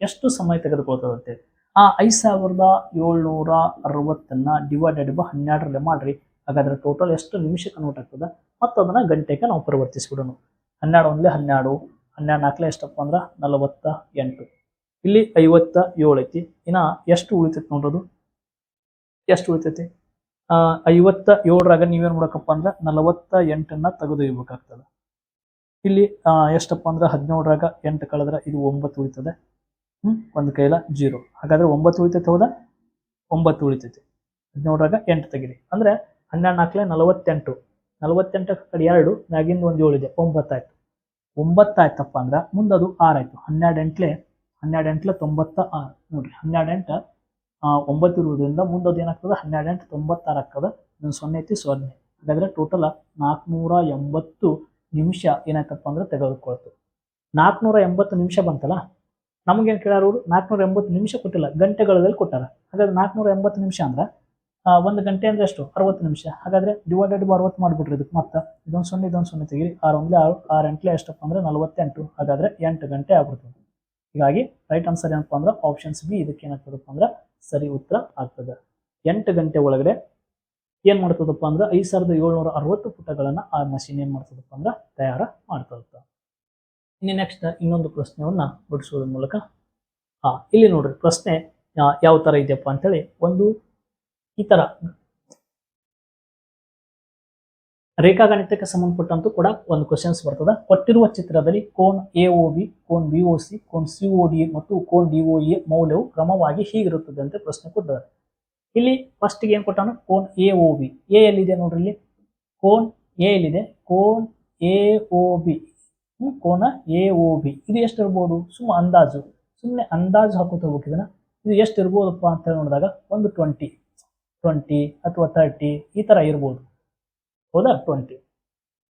ಎಷ್ಟು ಸಮಯ ತೆಗೆದುಕೊಳ್ತದಂತೆ? ಆ ಐದು ಸಾವಿರದ ಏಳ್ನೂರ ಅರವತ್ತನ್ನು ಡಿವೈಡೆಡ್ ಬೈ ಹನ್ನೆರಡರಲ್ಲಿ ಮಾಡಿರಿ. ಹಾಗಾದರೆ ಟೋಟಲ್ ಎಷ್ಟು ನಿಮಿಷ ಕನ್ವರ್ಟ್ ಆಗ್ತದೆ? ಮತ್ತು ಅದನ್ನು ಗಂಟೆಗೆ ನಾವು ಪರಿವರ್ತಿಸ್ಬಿಡೋಣ. ಹನ್ನೆರಡು ಒಂದಲೇ ಹನ್ನೆರಡು ಹನ್ನೆರಡು ನಾಲ್ಕಲೇ ಎಷ್ಟಪ್ಪ ಅಂದ್ರೆ ನಲವತ್ತ ಎಂಟು. ಇಲ್ಲಿ ಐವತ್ತ ಏಳು ಐತಿ ಇನ್ನ ಎಷ್ಟು ಉಳಿತೈತಿ ನೋಡೋದು ಎಷ್ಟು ಉಳಿತೈತಿ? ಐವತ್ತ ಏಳರಾಗ ನೀವೇನು ಮಾಡಬೇಕಪ್ಪ ಅಂದ್ರೆ ನಲವತ್ತ ಎಂಟನ್ನ ತೆಗೆದೊಯ್ಬೇಕಾಗ್ತದೆ ಇಲ್ಲಿ ಎಷ್ಟಪ್ಪ ಅಂದ್ರೆ ಹದಿನೇಳರಾಗ ಎಂಟು ಕಳೆದ್ರೆ ಇದು ಒಂಬತ್ತು ಉಳಿತದೆ. ಹ್ಞೂ ಒಂದು ಕೈಲ ಜೀರೋ. ಹಾಗಾದ್ರೆ ಒಂಬತ್ತು ಉಳಿತೈತೆ ಹೌದಾ? ಒಂಬತ್ತು ಉಳಿತೈತಿ. ಹದಿನೇಳರಾಗ ಎಂಟು ತೆಗಿರಿ. ಅಂದ್ರೆ ಹನ್ನೆರಡು ನಾಲ್ಕಲೆ ನಲವತ್ತೆಂಟು. ನಲವತ್ತೆಂಟು ಕಡೆ ಎರಡು, ಮ್ಯಾಗಿಂದ ಒಂದು ಏಳು ಇದೆ ಒಂಬತ್ತಾಯ್ತು. ಒಂಬತ್ತಾಯ್ತಪ್ಪ ಅಂದ್ರೆ ಮುಂದದು ಆರಾಯ್ತು. ಹನ್ನೆರಡು ಎಂಟ್ಲೆ ಹನ್ನೆರಡು ಎಂಟ್ಲೆ ತೊಂಬತ್ತ ಆರು ನೋಡ್ರಿ ಹನ್ನೆರಡು ಎಂಟು ಒಂಬತ್ತು ಏನಾಗ್ತದೆ? ಹನ್ನೆರಡೆಂಟು ತೊಂಬತ್ತಾರು ಆಗ್ತದೆ ಇನ್ನೊಂದು ಸೊನ್ನೆ ಐತಿ, ಸೊನ್ನೆ. ಹಾಗಾದ್ರೆ ಟೋಟಲ್ ನಾಲ್ಕುನೂರ ಎಂಬತ್ತು ನಿಮಿಷ ಏನಾಯ್ತಪ್ಪ ಅಂದ್ರೆ ತೆಗೆದುಕೊಳ್ತು. ನಾಲ್ಕುನೂರ ಎಂಬತ್ತು ನಿಮಿಷ ಬಂತಲ್ಲ? ನಮಗೇನು ಕೇಳೋರು ನಾಲ್ಕುನೂರ ಎಂಬತ್ತು ನಿಮಿಷ ಕೊಟ್ಟಿಲ್ಲ ಗಂಟೆಗಳಲ್ಲಿ ಕೊಟ್ಟಾರ. ಹಾಗಾದ್ರೆ ನಾಲ್ಕುನೂರ ಎಂಬತ್ತು ನಿಮಿಷ ಅಂದ್ರೆ ಒಂದು ಗಂಟೆ ಅಂದ್ರೆ ಎಷ್ಟು? ಅರವತ್ತು ನಿಮಿಷ. ಹಾಗಾದ್ರೆ ಡಿವೈಡೆಡ್ ಬೈ ಅರವತ್ತು ಮಾಡಿಬಿಟ್ರಿ ಇದಕ್ಕೆ ಮತ್ತೆ. ಇದೊಂದು ಸೊನ್ನೆ ಇದೊಂದು ಸೊನ್ನೆ ತೆಗಿರಿ. ಆರು ಒಂದ್ಲೆ ಆರು ಆರು ಎಂಟ್ಲೆ ಎಷ್ಟಪ್ಪ ಅಂದ್ರೆ ನಲವತ್ತೆಂಟು. ಹಾಗಾದ್ರೆ ಎಂಟು ಗಂಟೆ ಆಗ್ಬಿಡ್ತದೆ. ಹೀಗಾಗಿ ರೈಟ್ ಆನ್ಸರ್ ಏನಪ್ಪ ಅಂದ್ರೆ ಆಪ್ಷನ್ಸ್ ಬಿ ಇದಕ್ಕೆ ಏನಾಗ್ತದಪ್ಪ ಅಂದ್ರೆ ಸರಿ ಉತ್ತರ ಆಗ್ತದೆ. ಎಂಟು ಗಂಟೆ ಒಳಗಡೆ ಏನ್ ಮಾಡ್ತದಪ್ಪ ಅಂದ್ರೆ ಐದು ಸಾವಿರದ ಏಳ್ನೂರ ಅರವತ್ತು ಪುಟಗಳನ್ನ ಆ ಮಷಿನ್ ಏನ್ ಮಾಡ್ತದಪ್ಪ ಅಂದ್ರೆ ತಯಾರ ಮಾಡ್ತದಪ್ಪ. ಇನ್ನು ನೆಕ್ಸ್ಟ್ ಇನ್ನೊಂದು ಪ್ರಶ್ನೆಯನ್ನ ಬಿಡಿಸೋದ್ರ ಮೂಲಕ ಹಾ, ಇಲ್ಲಿ ನೋಡ್ರಿ ಪ್ರಶ್ನೆ ಯಾವ ತರ ಇದೆಯಪ್ಪ ಅಂತೇಳಿ ಒಂದು ಈ ತರ ರೇಖಾಗಣಿತಕ್ಕೆ ಸಂಬಂಧಪಟ್ಟಂತೂ ಕೂಡ ಒಂದು ಕ್ವಶನ್ಸ್ ಬರ್ತದೆ. ಕೊಟ್ಟಿರುವ ಚಿತ್ರದಲ್ಲಿ ಕೋನ್ ಎ ಒ ಬಿ ಕೋನ್ ಬಿ ಓ ಸಿ ಕೋನ್ ಸಿ ಒ ಡಿ ಮತ್ತು ಕೋನ್ ಡಿ ಒ ಎ ಮೌಲ್ಯವು ಕ್ರಮವಾಗಿ ಹೀಗಿರುತ್ತದೆ ಅಂತ ಪ್ರಶ್ನೆ ಕೊಟ್ಟಿದ್ದಾರೆ. ಇಲ್ಲಿ ಫಸ್ಟ್ಗೆ ಏನು ಕೊಟ್ಟಾನು? ಕೋನ್ ಎ ಒ ಬಿ ಎ ಎಲ್ಲಿದೆ ನೋಡ್ರಿ ಇಲ್ಲಿ? ಕೋನ್ ಎ ಎಲ್ಲಿದೆ? ಕೋನ್ ಎ ಒ ಬಿ ಕೋನ ಎ ಒ ಬಿ ಇದು ಎಷ್ಟು ಇರ್ಬೋದು ಸುಮ್ಮ ಅಂದಾಜು. ಸುಮ್ಮನೆ ಅಂದಾಜು ಹಾಕೋತ ಹೋಗ್ಬೇಕು ಇದನ್ನ. ಇದು ಎಷ್ಟು ಇರ್ಬೋದಪ್ಪ ಅಂತ ನೋಡಿದಾಗ ಒಂದು ಟ್ವೆಂಟಿ ಟ್ವೆಂಟಿ ಅಥವಾ ತರ್ಟಿ ಈ ಥರ ಇರ್ಬೋದು. ಹೌದಾ ಟ್ವೆಂಟಿ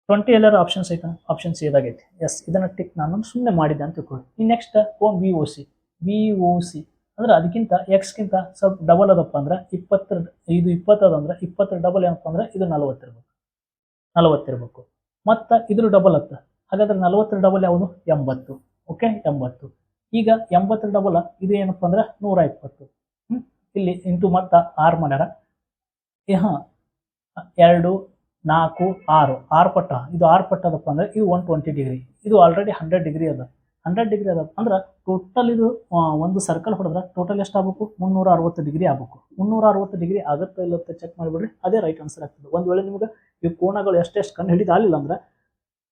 ಟ್ವೆಂಟಿ ಎಲ್ಲರೂ ಆಪ್ಷನ್ಸ್ ಐತಾ? ಆಪ್ಷನ್ ಸಿ ಇದಾಗೈತಿ. ಎಸ್ ಇದನ್ನು ಟಿಕ್ ನಾನು ಸುಮ್ಮನೆ ಮಾಡಿದ್ದೆ ಅಂತ ತಿಳ್ಕೊಳ್ಳಿ. ಈ next one B O C B O C ಅಂದ್ರೆ ಅದಕ್ಕಿಂತ ಎಕ್ಸ್ಗಿಂತ ಸ್ವಲ್ಪ ಡಬಲ್ ಅದಪ್ಪ ಅಂದ್ರೆ ಇಪ್ಪತ್ತರ, ಇದು ಇಪ್ಪತ್ತದ ಅಂದ್ರೆ ಇಪ್ಪತ್ತರ ಡಬಲ್ ಏನಪ್ಪ ಅಂದ್ರೆ ಇದು ನಲವತ್ತಿರ್ಬೇಕು ನಲವತ್ತಿರ್ಬೇಕು ಮತ್ತು ಇದ್ರ ಡಬಲ್ ಹತ್ತ ಹಾಗಾದ್ರೆ ನಲವತ್ತರ ಡಬಲ್ ಯಾವುದು? ಎಂಬತ್ತು. ಓಕೆ ಎಂಬತ್ತು. ಈಗ ಎಂಬತ್ತರ ಡಬಲ್ ಇದು ಏನಪ್ಪ ಅಂದ್ರೆ ನೂರ ಇಪ್ಪತ್ತು? ಇಲ್ಲಿ ಇಂಟು ಮತ್ತ ಆರು ಮಾಡ್ಯಾರ. ಹಾ. ಎರಡು ನಾಲ್ಕು, ಆರು. ಆರು ಪಟ್ಟ. ಇದು ಆರು ಪಟ್ಟ ಅದಪ್ಪ ಅಂದ್ರೆ ಇದು ಒನ್ ಟ್ವೆಂಟಿ ಡಿಗ್ರಿ ಇದು ಆಲ್ರೆಡಿ ಹಂಡ್ರೆಡ್ ಡಿಗ್ರಿ ಅದ. ಹಂಡ್ರೆಡ್ ಡಿಗ್ರಿ ಅದ ಅಂದ್ರೆ ಟೋಟಲ್ ಇದು ಒಂದು ಸರ್ಕಲ್ ಹೊಡೆದ್ರೆ ಟೋಟಲ್ ಎಷ್ಟು ಆಗ್ಬೇಕು? ಮುನ್ನೂರ ಅರವತ್ತು ಡಿಗ್ರಿ ಆಗ್ಬೇಕು. ಮುನ್ನೂರ ಅರವತ್ತು ಡಿಗ್ರಿ ಆಗುತ್ತಾ ಇಲ್ಲ ಚೆಕ್ ಮಾಡಿಬಿಡ್ರಿ. ಅದೇ ರೈಟ್ ಆನ್ಸರ್ ಆಗ್ತದೆ. ಒಂದು ವೇಳೆ ನಿಮ್ಗೆ ಈ ಕೋನಗಳು ಎಷ್ಟೆಷ್ಟು ಕಂಡು ಹಿಡಿದಾಗಲಿಲ್ಲ ಅಂದ್ರೆ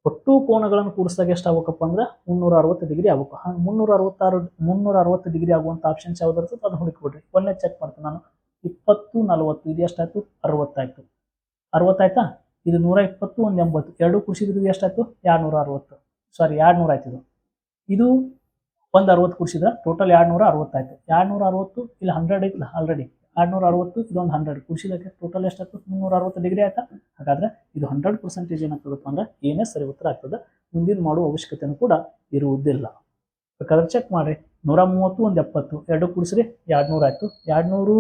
ಒಟ್ಟು ಕೋಣಗಳನ್ನು ಕೂಡಿಸಿದಾಗ ಎಷ್ಟು ಆಗ್ಬೇಕಪ್ಪ ಅಂದ್ರೆ ಮುನ್ನೂರ ಅರವತ್ತು ಡಿಗ್ರಿ ಆಗ್ಬೇಕು. ಹಂಗೆ ಮುನ್ನೂರ ಅರವತ್ತಾರು, ಮುನ್ನೂರ ಅರವತ್ತು ಡಿಗ್ರಿ ಆಗುವಂಥ ಆಪ್ಷನ್ಸ್ ಯಾವ್ದು ಇರ್ತದೆ ಅದನ್ನ ಹುಡುಕಿಬಿಡ್ರಿ. ಒಂದೇ ಚೆಕ್ ಮಾಡ್ತೀನಿ ನಾನು. ಇಪ್ಪತ್ತು, ನಲವತ್ತು, ಇದು ಎಷ್ಟಾಯ್ತು ಅರವತ್ತಾಯ್ತು. ಅರವತ್ತಾಯ್ತಾ? ಇದು ನೂರ ಇಪ್ಪತ್ತು ಒಂದು ಎಂಬತ್ತು. ಎರಡು ಇದು ಎಷ್ಟಾಯ್ತು? ಎರಡು ನೂರ ಅರವತ್ತು ಸಾರಿ ಎರಡು ನೂರ ಆಯ್ತು ಇದು ಒಂದು ಅರವತ್ತು ಕುಡಿಸಿದ್ರೆ ಟೋಟಲ್ ಎರಡು ನೂರ ಅರವತ್ತಾಯ್ತು ಎರಡು ನೂರ ಅರವತ್ತು ಇಲ್ಲಿ ಹಂಡ್ರೆಡ್ ಐತಿಲ್ಲ ಆಲ್ರೆಡಿ ಎರಡು ನೂರ ಅರವತ್ತು ಇದೊಂದು ಹಂಡ್ರೆಡ್ ಕುಡಿಸಿದಕ್ಕೆ ಟೋಟಲ್ ಎಷ್ಟಾಯ್ತು? ಮುನ್ನೂರ ಅರವತ್ತು ಡಿಗ್ರಿ ಆಯ್ತಾ? ಹಾಗಾದ್ರೆ ಇದು ಹಂಡ್ರೆಡ್ ಪರ್ಸೆಂಟೇಜ್ ಏನಾಗ್ತದಪ್ಪ ಅಂದ್ರೆ ಏನೇ ಸರಿ ಉತ್ತರ ಆಗ್ತದೆ. ಮುಂದಿನ ಮಾಡುವ ಅವಶ್ಯಕತೆಯೂ ಕೂಡ ಇರುವುದಿಲ್ಲ. ಬೇಕಾದ್ರೆ ಚೆಕ್ ಮಾಡಿರಿ. ನೂರ ಮೂವತ್ತು ಒಂದು ಎಪ್ಪತ್ತು. ಎರಡು ಕೂಡಿಸ್ರಿ ಎರಡು ನೂರು ಆಯಿತು ಎರಡು ನೂರು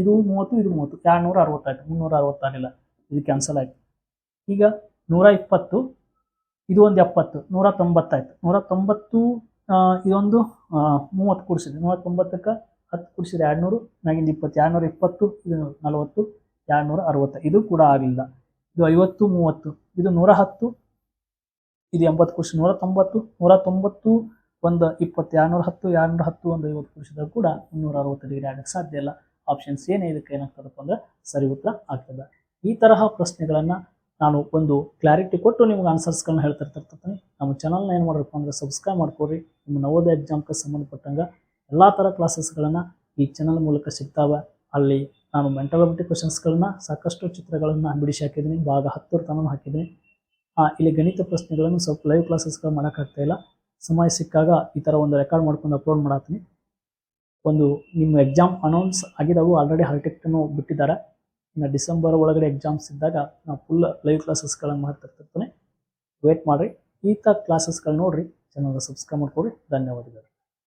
ಇದು ಮೂವತ್ತು ಇದು ಮೂವತ್ತು. ಎರಡು ನೂರ ಅರವತ್ತಾಯ್ತು. ಮುನ್ನೂರ ಅರವತ್ತಾಗಿಲ್ಲ ಇದು ಕ್ಯಾನ್ಸಲ್ ಆಯಿತು. ಈಗ ನೂರ ಇಪ್ಪತ್ತು, ಇದು ಒಂದು ಎಪ್ಪತ್ತು, ನೂರ ತೊಂಬತ್ತಾಯ್ತು. ನೂರ ತೊಂಬತ್ತು ಇದೊಂದು ಮೂವತ್ತು ಕೂಡಿಸಿದೆ. ನೂರ ತೊಂಬತ್ತಕ್ಕೆ ಹತ್ತು ಕೂಡಿಸಿದೆ. ಎರಡು ನೂರು ಮ್ಯಾಗಿಂದ ಇಪ್ಪತ್ತು. ಎರಡು ನೂರ ಇಪ್ಪತ್ತು, ಇದು ನಲವತ್ತು ಎರಡು ನೂರ ಅರವತ್ತು. ಇದು ಕೂಡ ಆಗಲಿಲ್ಲ. ಇದು ಐವತ್ತು, ಮೂವತ್ತು. ಇದು ನೂರ ಹತ್ತು, ಇದು ಎಂಬತ್ತು ಕೂಡಿಸಿ ನೂರ ತೊಂಬತ್ತು ನೂರ ತೊಂಬತ್ತು, ಒಂದು ಇಪ್ಪತ್ತು. ಎರಡು ನೂರ ಹತ್ತು ಎರಡು ನೂರ ಹತ್ತು, ಒಂದು ಐವತ್ತು ಕೂಡಿಸಿದಾಗ ಕೂಡ ಮುನ್ನೂರ ಅರವತ್ತು ಡಿಗ್ರಿ ಆಗಕ್ಕೆ ಸಾಧ್ಯ ಇಲ್ಲ. ಆಪ್ಷನ್ಸ್ ಏನೇ ಇದಕ್ಕೆ ಏನಾಗ್ತದಪ್ಪ ಅಂದ್ರೆ ಸರಿ ಉತ್ತರ ಆಗ್ತದೆ. ಈ ತರಹ ಪ್ರಶ್ನೆಗಳನ್ನು ನಾನು ಒಂದು ಕ್ಲಾರಿಟಿ ಕೊಟ್ಟು ನಿಮ್ಗೆ ಆನ್ಸರ್ಸ್ಗಳನ್ನ ಹೇಳ್ತಿರ್ತಿರ್ತೀನಿ ನಮ್ಮ ಚಾನಲ್ನ ಏನು ಮಾಡ್ರಪ್ಪ ಅಂದ್ರೆ ಸಬ್ಸ್ಕ್ರೈಬ್ ಮಾಡ್ಕೊರಿ ನಿಮ್ಮ ನವೋದಯ ಎಕ್ಸಾಮ್ಗೆ ಸಂಬಂಧಪಟ್ಟಂಗೆ ಎಲ್ಲ ಥರ ಕ್ಲಾಸಸ್ಗಳನ್ನು ಈ ಚಾನಲ್ ಮೂಲಕ ಸಿಗ್ತಾವೆ. ಅಲ್ಲಿ ನಾನು ಮೆಂಟಲ್ ಅಬಿಲಿಟಿ ಕ್ವಶನ್ಸ್ಗಳನ್ನ ಸಾಕಷ್ಟು ಚಿತ್ರಗಳನ್ನು ಬಿಡಿಸಿ ಹಾಕಿದ್ದೀನಿ. ಭಾಗ ಹತ್ತರ ತನಕ ಹಾಕಿದ್ದೀನಿ ಇಲ್ಲಿ ಗಣಿತ ಪ್ರಶ್ನೆಗಳನ್ನು ಸ್ವಲ್ಪ ಲೈವ್ ಕ್ಲಾಸಸ್ಗಳು ಮಾಡೋಕ್ಕಾಗ್ತಾ ಇಲ್ಲ. ಸಮಯ ಸಿಕ್ಕಾಗ ಈ ಥರ ಒಂದು ರೆಕಾರ್ಡ್ ಮಾಡ್ಕೊಂಡು ಅಪ್ಲೋಡ್ ಮಾಡತ್ತೀನಿ. ಒಂದು ನಿಮ್ಮ ಎಕ್ಸಾಮ್ ಅನೌನ್ಸ್ ಆಗಿದಾವು ಆಲ್ರೆಡಿ ಹರ್ಟೆಕ್ಟನ್ನು ಬಿಟ್ಟಿದ್ದಾರೆ. ಇನ್ನು ಡಿಸೆಂಬರ್ ಒಳಗಡೆ ಎಕ್ಸಾಮ್ಸ್ ಇದ್ದಾಗ ನಾವು ಫುಲ್ ಲೈವ್ ಕ್ಲಾಸಸ್ಗಳನ್ನು ಮಾಡ್ತಿರ್ತಿರ್ತಾನೆ ವೇಟ್ ಮಾಡಿರಿ. ಈ ಥರ ಕ್ಲಾಸಸ್ಗಳು ನೋಡಿರಿ. ಚಾನಲ್ನ ಸಬ್ಸ್ಕ್ರೈಬ್ ಮಾಡ್ಕೊಡ್ರಿ ಧನ್ಯವಾದಗಳು.